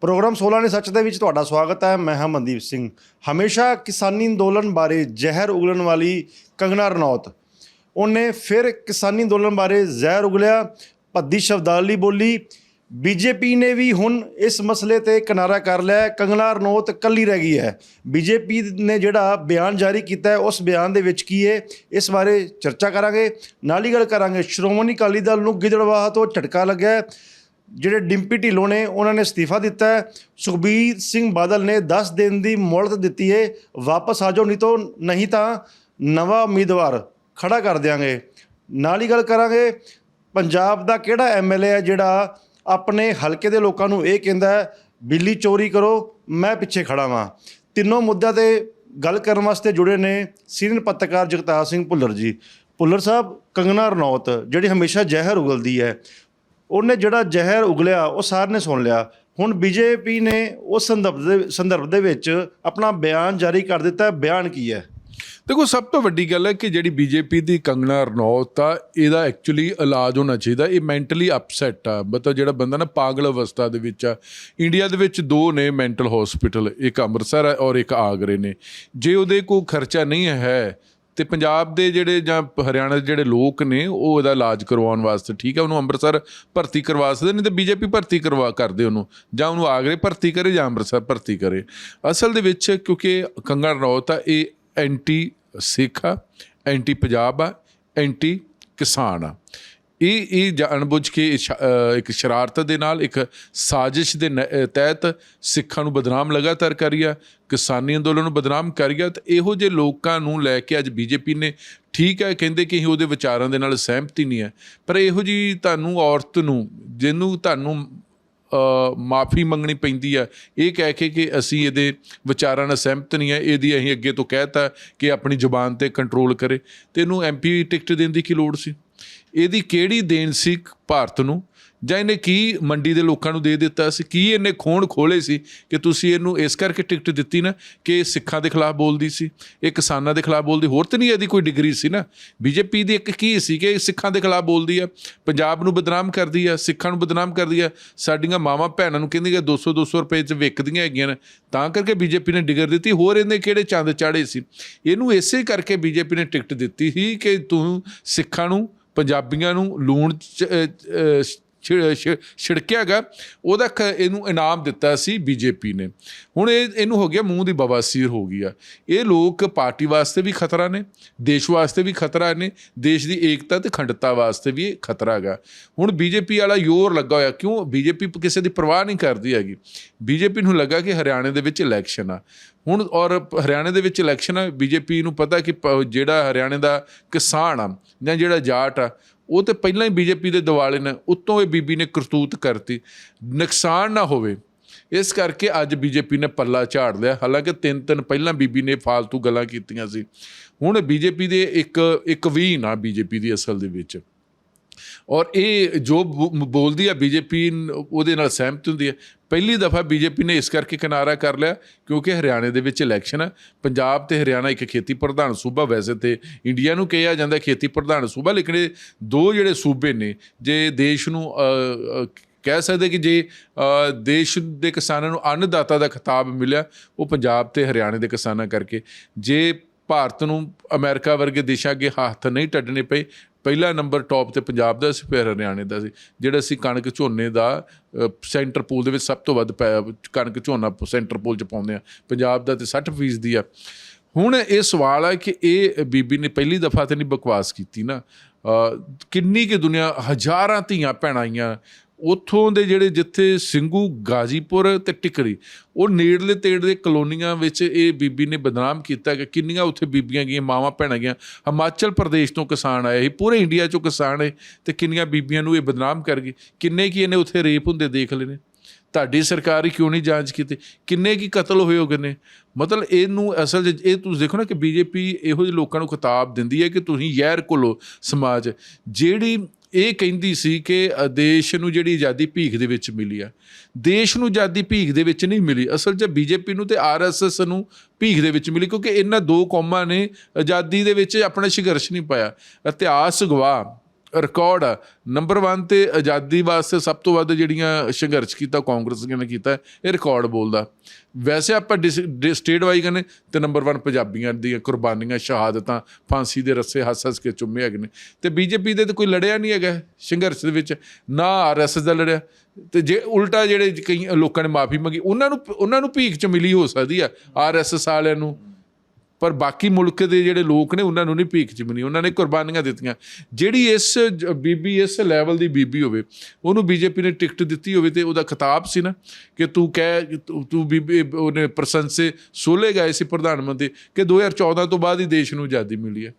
Programme 16 ਨੇ ਸੱਚ ਦੇ ਵਿੱਚ ਤੁਹਾਡਾ ਸਵਾਗਤ ਹੈ। ਮੈਂ ਹਾਂ ਮਨਦੀਪ ਸਿੰਘ। ਹਮੇਸ਼ਾ ਕਿਸਾਨੀ ਅੰਦੋਲਨ ਬਾਰੇ ਜ਼ਹਿਰ ਉਗਲਣ ਵਾਲੀ ਕੰਗਨਾ ਰਣੌਤ। ਉਹਨੇ ਫਿਰ ਕਿਸਾਨੀ ਅੰਦੋਲਨ ਬਾਰੇ ਜ਼ਹਿਰ ਉਗਲਿਆ, ਭੱਦੀ ਸ਼ਬਦਾਵਲੀ ਬੋਲੀ। ਬੀਜੇਪੀ ਨੇ ਵੀ ਹੁਣ ਇਸ ਮਸਲੇ ਤੇ ਕਿਨਾਰਾ ਕਰ ਲਿਆ ਹੈ। ਕੰਗਨਾ ਰਣੌਤ ਕੱਲੀ ਰਹਿ ਗਈ ਹੈ। ਬੀਜੇਪੀ ਨੇ ਜਿਹੜਾ ਬਿਆਨ ਜਾਰੀ ਕੀਤਾ ਹੈ, ਉਸ ਬਿਆਨ ਦੇ ਵਿੱਚ ਕੀ ਹੈ, ਇਸ ਬਾਰੇ ਚਰਚਾ ਕਰਾਂਗੇ। ਨਾਲ ਹੀ ਗੱਲ ਕਰਾਂਗੇ। ਸ਼੍ਰੋਮਣੀ ਅਕਾਲੀ ਦਲ ਨੂੰ ਗਿੱਦੜਵਾਹ ਤੋਂ ਝਟਕਾ ਲੱਗਿਆ ਜਿਹੜੇ ਡਿੰਪੀ ਢਿੱਲੋਂ ਨੇ, ਉਹਨਾਂ ਨੇ ਅਸਤੀਫਾ ਦਿੱਤਾ ਹੈ। ਸੁਖਬੀਰ ਸਿੰਘ ਬਾਦਲ ਨੇ 10 ਦਿਨ ਦੀ ਮੌਲਤ ਦਿੱਤੀ ਹੈ ਵਾਪਸ ਆ ਜਾਓ, ਨਹੀਂ ਤਾਂ ਨਹੀਂ ਤਾਂ ਨਵਾਂ ਉਮੀਦਵਾਰ ਖੜਾ ਕਰ ਦਿਆਂਗੇ। ਨਾਲ ਹੀ ਗੱਲ ਕਰਾਂਗੇ, ਪੰਜਾਬ ਦਾ ਕਿਹੜਾ ਐਮਐਲਏ ਹੈ ਜਿਹੜਾ ਆਪਣੇ ਹਲਕੇ ਦੇ ਲੋਕਾਂ ਨੂੰ ਇਹ ਕਹਿੰਦਾ ਹੈ, ਬਿੱਲੀ ਚੋਰੀ ਕਰੋ, ਮੈਂ ਪਿੱਛੇ ਖੜਾ ਵਾਂ। ਤਿੰਨੋਂ ਮੁੱਦਿਆਂ ਤੇ ਗੱਲ ਕਰਨ ਵਾਸਤੇ ਜੁੜੇ ਨੇ ਸੀਨੀਅਰ ਪੱਤਰਕਾਰ ਜਗਤਾਰ ਸਿੰਘ ਭੁੱਲਰ ਜੀ। ਭੁੱਲਰ ਸਾਹਿਬ, ਕੰਗਨਾ ਰਣੌਤ, ਜਿਹੜੀ ਹਮੇਸ਼ਾ ਜ਼ਹਿਰ ਉਗਲਦੀ ਹੈ ਉਹਨੇ ਜਿਹੜਾ ਜ਼ਹਿਰ ਉਗਲਿਆ, ਉਹ ਸਾਰ ਨੇ ਸੁਣ ਲਿਆ। ਹੁਣ ਬੀਜੇਪੀ ਨੇ ਉਸ ਸੰਦਰਭ ਦੇ ਸੰਦਰਭ ਦੇ ਵਿੱਚ ਆਪਣਾ ਬਿਆਨ ਜਾਰੀ ਕਰ ਦਿੱਤਾ। ਬਿਆਨ ਕੀ ਹੈ? ਦੇਖੋ, ਸਭ ਤੋਂ ਵੱਡੀ ਗੱਲ ਹੈ ਕਿ ਜਿਹੜੀ ਬੀਜੇਪੀ ਦੀ ਕੰਗਣਾ ਰਣੌਤ ਆ, ਇਹਦਾ ਐਕਚੁਅਲੀ ਇਲਾਜ ਹੋਣਾ ਚਾਹੀਦਾ। ਇਹ ਮੈਂਟਲੀ ਅਪਸੈਟ ਆ। ਮਤਲਬ ਜਿਹੜਾ ਬੰਦਾ ਨਾ ਪਾਗਲ ਅਵਸਥਾ ਦੇ ਵਿੱਚ ਆ। ਇੰਡੀਆ ਦੇ ਵਿੱਚ ਦੋ ਨੇ ਮੈਂਟਲ ਹਸਪੀਟਲ ਇੱਕ ਅੰਮ੍ਰਿਤਸਰ ਹੈ ਔਰ ਇੱਕ ਆਗਰੇ ਨੇ। ਜੇ ਉਹਦੇ ਕੋਲ ਖਰਚਾ ਨਹੀਂ ਹੈ ਤੇ ਪੰਜਾਬ ਦੇ ਜਿਹੜੇ ਜਾਂ ਹਰਿਆਣਾ ਦੇ ਜਿਹੜੇ ਲੋਕ ਨੇ, ਉਹ ਇਹਦਾ ਇਲਾਜ ਕਰਵਾਉਣ ਵਾਸਤੇ ਠੀਕ ਹੈ ਉਹਨੂੰ ਅੰਮ੍ਰਿਤਸਰ ਭਰਤੀ ਕਰਵਾ ਸਕਦੇ ਨਹੀਂ ਤੇ ਬੀਜੇਪੀ ਭਰਤੀ ਕਰਵਾ, ਕਰਦੇ ਉਹਨੂੰ, ਜਾਂ ਉਹਨੂੰ ਆਗਰੇ ਭਰਤੀ ਕਰੇ ਜਾਂ ਅੰਮ੍ਰਿਤਸਰ ਭਰਤੀ ਕਰੇ। ਅਸਲ ਦੇ ਵਿੱਚ ਕਿਉਂਕਿ ਕੰਗਣ ਰਣੌਤ ਆ, ਇਹ ਐਂਟੀ ਸਿੱਖ ਆ, ਐਂਟੀ ਪੰਜਾਬ ਆ, ਐਂਟੀ ਕਿਸਾਨ ਆ। ਇਹ ਇਹ ਜਾਣਬੁੱਝ ਕੇ ਇੱਕ ਸ਼ਰਾਰਤ ਦੇ ਨਾਲ, ਇੱਕ ਸਾਜ਼ਿਸ਼ ਦੇ ਨ- ਤਹਿਤ ਸਿੱਖਾਂ ਨੂੰ ਬਦਨਾਮ ਲਗਾਤਾਰ ਕਰੀ ਆ ਕਿਸਾਨੀ ਅੰਦੋਲਨ ਨੂੰ ਬਦਨਾਮ ਕਰ ਗਿਆ ਤੇ ਇਹੋ ਜਿਹੇ ਲੋਕਾਂ ਨੂੰ ਲੈ ਕੇ ਅੱਜ ਬੀਜੇਪੀ ਨੇ ਠੀਕ ਹੈ, ਕਹਿੰਦੇ ਕਿ ਅਸੀਂ ਉਹਦੇ ਵਿਚਾਰਾਂ ਦੇ ਨਾਲ ਸਹਿਮਤੀ ਨਹੀਂ ਹੈ। ਪਰ ਇਹੋ ਜੀ ਤੁਹਾਨੂੰ ਔਰਤ ਨੂੰ, ਜਿਹਨੂੰ ਤੁਹਾਨੂੰ ਮਾਫੀ ਮੰਗਣੀ ਪੈਂਦੀ ਆ ਇਹ ਕਹਿ ਕੇ ਕਿ ਅਸੀਂ ਇਹਦੇ ਵਿਚਾਰਾਂ ਨਾਲ ਸਹਿਮਤ ਨਹੀਂ ਹੈ, ਇਹਦੀ ਅਸੀਂ ਅੱਗੇ ਤੋਂ ਕਹਿਤਾ ਕਿ ਆਪਣੀ ਜ਼ੁਬਾਨ ਤੇ ਕੰਟਰੋਲ ਕਰੇ। ਤੇ ਇਹਨੂੰ ਐਮਪੀ ਟਿਕਟ ਦੇਣ ਦੀ ਕੀ ਲੋੜ ਸੀ? ਇਹਦੀ ਕਿਹੜੀ ਦੇਣ ਸੀ ਭਾਰਤ ਨੂੰ? ਜਾਂ ਇਹਨੇ ਕੀ ਮੰਡੀ ਦੇ ਲੋਕਾਂ ਨੂੰ ਦੇ ਦਿੱਤਾ ਸੀ? ਕੀ ਇਹਨੇ ਖੋਣ ਖੋਲੇ ਸੀ ਕਿ ਤੁਸੀਂ ਇਹਨੂੰ ਇਸ ਕਰਕੇ ਟਿਕਟ ਦਿੱਤੀ ਨਾ ਕਿ ਇਹ ਸਿੱਖਾਂ ਦੇ ਖਿਲਾਫ ਬੋਲਦੀ ਸੀ? ਇਹ ਕਿਸਾਨਾਂ ਦੇ ਖਿਲਾਫ ਬੋਲਦੀ? ਹੋਰ ਤਾਂ ਨਹੀਂ ਇਹਦੀ ਕੋਈ ਡਿਗਰੀ ਸੀ ਨਾ? ਬੀਜੇਪੀ ਦੀ ਇੱਕ ਕੀ ਸੀ ਕਿ ਸਿੱਖਾਂ ਦੇ ਖਿਲਾਫ ਬੋਲਦੀ ਆ? ਪੰਜਾਬ ਨੂੰ ਬਦਨਾਮ ਕਰਦੀ ਆ, ਸਿੱਖਾਂ ਨੂੰ ਬਦਨਾਮ ਕਰਦੀ ਆ। ਸਾਡੀਆਂ ਮਾਵਾਂ ਭੈਣਾਂ ਨੂੰ ਕਹਿੰਦੀ ਕਿ 200 200 ਰੁਪਏ ਚ ਵਿਕਦੀਆਂ ਹੈਗੀਆਂ ਨੇ। ਤਾਂ ਕਰਕੇ ਬੀਜੇਪੀ ਨੇ ਡਿਗਰ ਦਿੱਤੀ। ਹੋਰ ਇਹਨੇ ਕਿਹੜੇ ਚੰਦ ਚਾੜੇ ਸੀ? ਇਹਨੂੰ ਇਸੇ ਕਰਕੇ ਬੀਜੇਪੀ ਨੇ ਟਿਕਟ ਦਿੱਤੀ ਸੀ ਕਿ ਤੂੰ ਸਿੱਖਾਂ ਨੂੰ, ਪੰਜਾਬੀਆਂ ਨੂੰ ਲੂਣ ਚ- ਅ, ਛਿ- ਛਿ- ਛਿੜਕਿਆਗਾ ਉਹਦਾ ਖ- ਇਹਨੂੰ ਇਨਾਮ ਦਿੱਤਾ ਸੀ ਬੀਜੇਪੀ ਨੇ। ਹੁਣ ਇਹ ਇਹਨੂੰ ਹੋ ਗਿਆ ਮੂੰਹ ਦੀ ਬਵਾਸੀਰ ਹੋ ਗਈ ਆ। ਇਹ ਲੋਕ ਪਾਰਟੀ ਵਾਸਤੇ ਵੀ ਖਤਰਾ ਨੇ ਦੇਸ਼ ਵਾਸਤੇ ਵੀ ਖਤਰਾ ਨੇ ਦੇਸ਼ ਦੀ ਏਕਤਾ ਤੇ ਖੰਡਤਾ ਵਾਸਤੇ ਵੀ ਇਹ ਖਤਰਾ ਹੈਗਾ। ਹੁਣ ਬੀਜੇਪੀ ਵਾਲਾ ਯੋਰ ਲੱਗਾ ਹੋਇਆ ਕਿਉਂ? ਬੀਜੇਪੀ ਕਿਸੇ ਦੀ ਪਰਵਾਹ ਨਹੀਂ ਕਰਦੀ ਹੈਗੀ। ਬੀਜੇਪੀ ਨੂੰ ਲੱਗਾ ਕਿ ਹਰਿਆਣੇ ਦੇ ਵਿੱਚ ਇਲੈਕਸ਼ਨ ਆ। ਹੁਣ ਔਰ ਹਰਿਆਣੇ ਦੇ ਵਿੱਚ ਇਲੈਕਸ਼ਨ ਆ ਬੀਜੇਪੀ ਨੂੰ ਪਤਾ ਕਿ ਪ- ਜਿਹੜਾ ਹਰਿਆਣੇ ਦਾ ਕਿਸਾਨ ਆ ਜਾਂ ਜਿਹੜਾ ਜਾਟ ਆ ਉਹ ਤੇ ਪਹਿਲਾਂ ਹੀ ਬੀਜੇਪੀ ਦੇ ਦਿਵਾਲੇ ਨੇ, ਉੱਤੋਂ ਇਹ ਬੀਬੀ ਨੇ ਕਰਤੂਤ ਕਰਤੀ। ਨੁਕਸਾਨ ਨਾ ਹੋਵੇ। ਇਸ ਕਰਕੇ ਅੱਜ ਬੀਜੇਪੀ ਨੇ ਪੱਲਾ ਝਾੜ ਲਿਆ। ਹਾਲਾਂਕਿ ਤਿੰਨ ਤਿੰਨ ਪਹਿਲਾਂ ਬੀਬੀ ਨੇ ਫਾਲਤੂ ਗੱਲਾਂ ਕੀਤੀਆਂ ਸੀ। ਹੁਣ ਬੀਜੇਪੀ ਦੇ ਇੱਕ ਇੱਕ ਵੀ ਨਾ ਬੀਜੇਪੀ ਦੀ ਅਸਲ ਦੇ ਵਿੱਚ। ਔਰ ਇਹ ਜੋ ਬੋ- ਬੋਲਦੀ ਆ ਬੀਜੇਪੀ ਉਹਦੇ ਨਾਲ ਸਹਿਮਤ ਹੁੰਦੀ ਹੈ ਪਹਿਲੀ ਦਫਾ ਬੀਜੇਪੀ ਨੇ ਇਸ ਕਰਕੇ ਕਿਨਾਰਾ ਕਰ ਲਿਆ ਕਿਉਂਕਿ ਹਰਿਆਣੇ ਦੇ ਵਿੱਚ ਇਲੈਕਸ਼ਨ ਆ। ਪੰਜਾਬ ਤੇ ਹਰਿਆਣਾ ਇੱਕ ਖੇਤੀ ਪ੍ਰਧਾਨ ਸੂਬਾ, ਵੈਸੇ ਤੇ ਇੰਡੀਆ ਨੂੰ ਕਿਹਾ ਜਾਂਦਾ ਖੇਤੀ ਪ੍ਰਧਾਨ ਸੂਬਾ, ਲੇਕਿਨ ਇਹ ਦੋ ਜਿਹੜੇ ਸੂਬੇ ਨੇ, ਜੇ ਦੇਸ਼ ਨੂੰ ਕਹਿ ਸਕਦੇ ਕਿ ਜੇ ਦੇਸ਼ ਦੇ ਕਿਸਾਨਾਂ ਨੂੰ ਅੰਨਦਾਤਾ ਦਾ ਖਿਤਾਬ ਮਿਲਿਆ, ਉਹ ਪੰਜਾਬ ਤੇ ਹਰਿਆਣੇ ਦੇ ਕਿਸਾਨਾਂ ਕਰਕੇ। ਜੇ ਭਾਰਤ ਨੂੰ ਅਮਰੀਕਾ ਵਰਗੇ ਦੇਸ਼ਾਂ ਅੱਗੇ ਹੱਥ ਨਹੀਂ ਟੱਡਣੇ ਪਏ। ਪਹਿਲਾ ਨੰਬਰ ਟੌਪ ਤੇ ਪੰਜਾਬ ਦਾ ਸੀ, ਫਿਰ ਹਰਿਆਣੇ ਦਾ ਸੀ। ਜਿਹੜਾ ਅਸੀਂ ਕਣਕ ਝੋਨੇ ਦਾ ਸੈਂਟਰ ਪੂਲ ਦੇ ਵਿੱਚ ਸਭ ਤੋਂ ਵੱਧ ਪੈ- ਕਣਕ ਝੋਨਾ ਸੈਂਟਰ ਪੂਲ ਚ ਪਾਉਂਦੇ ਆ। ਪੰਜਾਬ ਦਾ ਤੇ 60% ਦੀ ਆ। ਹੁਣ ਇਹ ਸਵਾਲ ਹੈ ਕਿ ਇਹ ਬੀਬੀ ਨੇ ਪਹਿਲੀ ਦਫਾ ਤੇ ਨਹੀਂ ਬਕਵਾਸ ਕੀਤੀ ਨਾ। ਕਿੰਨੀ ਕਿ ਦੁਨੀਆ, ਹਜ਼ਾਰਾਂ ਧੀਆਂ ਭੈਣਾਂ ਆਈਆਂ ਉੱਥੋਂ ਦੇ ਜਿਹੜੇ ਜਿੱਥੇ ਸਿੰਘੂ ਗਾਜੀਪੁਰ ਤੇ ਟਿਕਰੀ, ਉਹ ਨੇੜਲੇ ਤੇੜਲੇ ਕਲੋਨੀਆਂ ਵਿੱਚ ਇਹ ਬੀਬੀ ਨੇ ਬਦਨਾਮ ਕੀਤਾ ਕਿ ਕਿੰਨੀਆਂ ਉੱਥੇ ਬੀਬੀਆਂ ਗਈਆਂ, ਮਾਵਾਂ ਭੈਣਾਂ ਗਈਆਂ। ਹਿਮਾਚਲ ਪ੍ਰਦੇਸ਼ ਤੋਂ ਕਿਸਾਨ ਆਏ ਸੀ, ਪੂਰੇ ਇੰਡੀਆ ਚੋਂ ਕਿਸਾਨ ਹੈ ਤੇ ਕਿੰਨੀਆਂ ਬੀਬੀਆਂ ਨੂੰ ਇਹ ਬਦਨਾਮ ਕਰ ਗਏ। ਕਿੰਨੇ ਕੀ ਇਹਨੇ ਉੱਥੇ ਰੇਪ ਹੁੰਦੇ ਦੇਖ ਲਏ ਨੇ? ਤੁਹਾਡੀ ਸਰਕਾਰ ਹੀ ਕਿਉਂ ਨਹੀਂ ਜਾਂਚ ਕੀਤੀ? ਕਿੰਨੇ ਕੀ ਕਤਲ ਹੋਏ ਹੋਗੇ ਨੇ? ਮਤਲਬ ਇਹਨੂੰ ਅਸਲ ਇਹ ਤੁਸੀਂ ਦੇਖੋ ਨਾ ਕਿ ਬੀਜੇਪੀ ਇਹੋ ਜਿਹੇ ਲੋਕਾਂ ਨੂੰ ਖਿਤਾਬ ਦਿੰਦੀ ਹੈ ਕਿ ਤੁਸੀਂ ਯਹਿਰ ਕੋਲੋ ਸਮਾਜ। ਜਿਹੜੀ ਇਹ ਕਹਿੰਦੀ ਸੀ ਕਿ ਦੇਸ਼ ਨੂੰ ਜਿਹੜੀ ਆਜ਼ਾਦੀ ਭੀਖ ਦੇ ਵਿੱਚ ਮਿਲੀ ਆ, ਦੇਸ਼ ਨੂੰ ਆਜ਼ਾਦੀ ਭੀਖ ਦੇ ਵਿੱਚ ਨਹੀਂ ਮਿਲੀ। ਅਸਲ 'ਚ ਬੀਜੇਪੀ ਨੂੰ ਤੇ ਆਰਐਸਐਸ ਨੂੰ ਭੀਖ ਦੇ ਵਿੱਚ ਮਿਲੀ, ਕਿਉਂਕਿ ਇਹਨਾਂ ਦੋ ਕੌਮਾਂ ਨੇ ਆਜ਼ਾਦੀ ਦੇ ਵਿੱਚ ਆਪਣਾ ਸੰਘਰਸ਼ ਨਹੀਂ ਪਾਇਆ। ਇਤਿਹਾਸ ਗਵਾਹ ਰਿਕਾਰਡ ਆ। ਨੰਬਰ 1 ਤੇ ਆਜ਼ਾਦੀ ਵਾਸਤੇ ਸਭ ਤੋਂ ਵੱਧ ਜਿਹੜੀਆਂ ਸੰਘਰਸ਼ ਕੀਤਾ, ਕਾਂਗਰਸ ਨੇ ਕੀਤਾ, ਇਹ ਰਿਕਾਰਡ ਬੋਲਦਾ। ਵੈਸੇ ਆਪਾਂ ਸਟੇਟ ਵਾਈ ਕਹਿੰਦੇ, ਤੇ ਨੰਬਰ 1 ਪੰਜਾਬੀਆਂ ਦੀਆਂ ਕੁਰਬਾਨੀਆਂ, ਸ਼ਹਾਦਤਾਂ, ਫਾਂਸੀ ਦੇ ਰੱਸੇ ਹੱਸ ਹੱਸ ਕੇ ਚੁੰਮੇ ਹੈਗੇ ਨੇ। ਤੇ ਬੀਜੇਪੀ ਦੇ ਤੇ ਕੋਈ ਲੜਿਆ ਨਹੀਂ ਹੈਗਾ ਸੰਘਰਸ਼ ਦੇ ਵਿੱਚ, ਨਾ ਆਰਐਸਐਸ ਦਾ ਲੜਿਆ। ਤੇ ਜੇ ਉਲਟਾ ਜਿਹੜੇ ਕਈ ਲੋਕਾਂ ਨੇ ਮਾਫੀ ਮੰਗੀ, ਉਹਨਾਂ ਨੂੰ ਉਹਨਾਂ ਨੂੰ ਭੀਖ ਚ ਮਿਲੀ ਹੋ ਸਕਦੀ ਆ ਆਰਐਸਐਸ ਵਾਲਿਆਂ ਨੂੰ। ਪਰ ਬਾਕੀ ਮੁਲਕ ਦੇ ਜਿਹੜੇ ਲੋਕ ਨੇ, ਉਹਨਾਂ ਨੂੰ ਨਹੀਂ ਭੀਖ ਚ ਮਿਲੀ ਉਹਨਾਂ ਨੇ ਕੁਰਬਾਨੀਆਂ ਦਿੱਤੀਆਂ। ਜਿਹੜੀ ਇਸ ਜ- ਬੀਬੀ, ਇਸ ਲੈਵਲ ਦੀ ਬੀਬੀ ਹੋਵੇ, ਉਹਨੂੰ ਬੀਜੇਪੀ ਨੇ ਟਿਕਟ ਦਿੱਤੀ ਹੋਵੇ ਤੇ ਉਹਦਾ ਖਿਤਾਬ ਸੀ ਨਾ ਕਿ ਤੂੰ ਕਹਿ, ਤੂੰ ਤੂੰ ਬੀਬੀ, ਉਹਨੇ ਪ੍ਰਸ਼ੰਸੇ ਸੋਲੇ ਗਏ ਸੀ ਪ੍ਰਧਾਨ ਮੰਤਰੀ, ਕਿ 2014 ਤੋਂ ਬਾਅਦ ਹੀ ਦੇਸ਼ ਨੂੰ ਆਜ਼ਾਦੀ ਮਿਲੀ ਹੈ।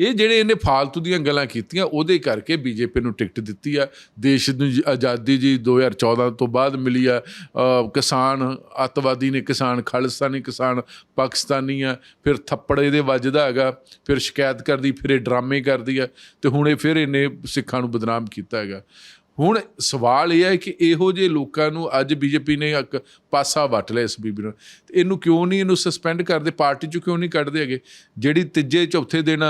ਇਹ ਜਿਹੜੇ ਇਹਨੇ ਫਾਲਤੂ ਦੀਆਂ ਗੱਲਾਂ ਕੀਤੀਆਂ, ਉਹਦੇ ਕਰਕੇ ਬੀਜੇਪੀ ਨੂੰ ਟਿਕਟ ਦਿੱਤੀ ਆ। ਦੇਸ਼ ਨੂੰ ਜ- ਆਜ਼ਾਦੀ ਜੀ 2014 ਤੋਂ ਬਾਅਦ ਮਿਲੀ ਆ। ਕਿਸਾਨ, ਅੱਤਵਾਦੀ ਨੇ ਕਿਸਾਨ, ਖਾਲਿਸਤਾਨੀ ਕਿਸਾਨ, ਪਾਕਿਸਤਾਨੀ ਆ। ਫਿਰ ਥੱਪੜ ਇਹਦੇ ਵੱਜਦਾ ਹੈਗਾ, ਫਿਰ ਸ਼ਿਕਾਇਤ ਕਰਦੀ, ਫਿਰ ਇਹ ਡਰਾਮੇ ਕਰਦੀ ਆ। ਤੇ ਹੁਣ ਇਹ ਫਿਰ ਇਹਨੇ ਸਿੱਖਾਂ ਨੂੰ ਬਦਨਾਮ ਕੀਤਾ ਹੈਗਾ। ਹੁਣ ਸਵਾਲ ਇਹ ਹੈ ਕਿ ਇਹੋ ਜਿਹੇ ਲੋਕਾਂ ਨੂੰ ਅੱਜ ਬੀਜੇਪੀ ਨੇ ਇੱਕ ਪਾਸਾ ਵੱਟ ਲਿਆ ਇਸ ਬੀਬੀ ਨੂੰ। ਤੇ ਇਹਨੂੰ ਕਿਉਂ ਨਹੀਂ ਇਹਨੂੰ ਸਸਪੈਂਡ ਕਰਦੇ? ਪਾਰਟੀ ਚੋਂ ਕਿਉਂ ਨਹੀਂ ਕੱਢਦੇ ਹੈਗੇ? ਜਿਹੜੀ ਤੀਜੇ, ਚੌਥੇ ਦਿਨ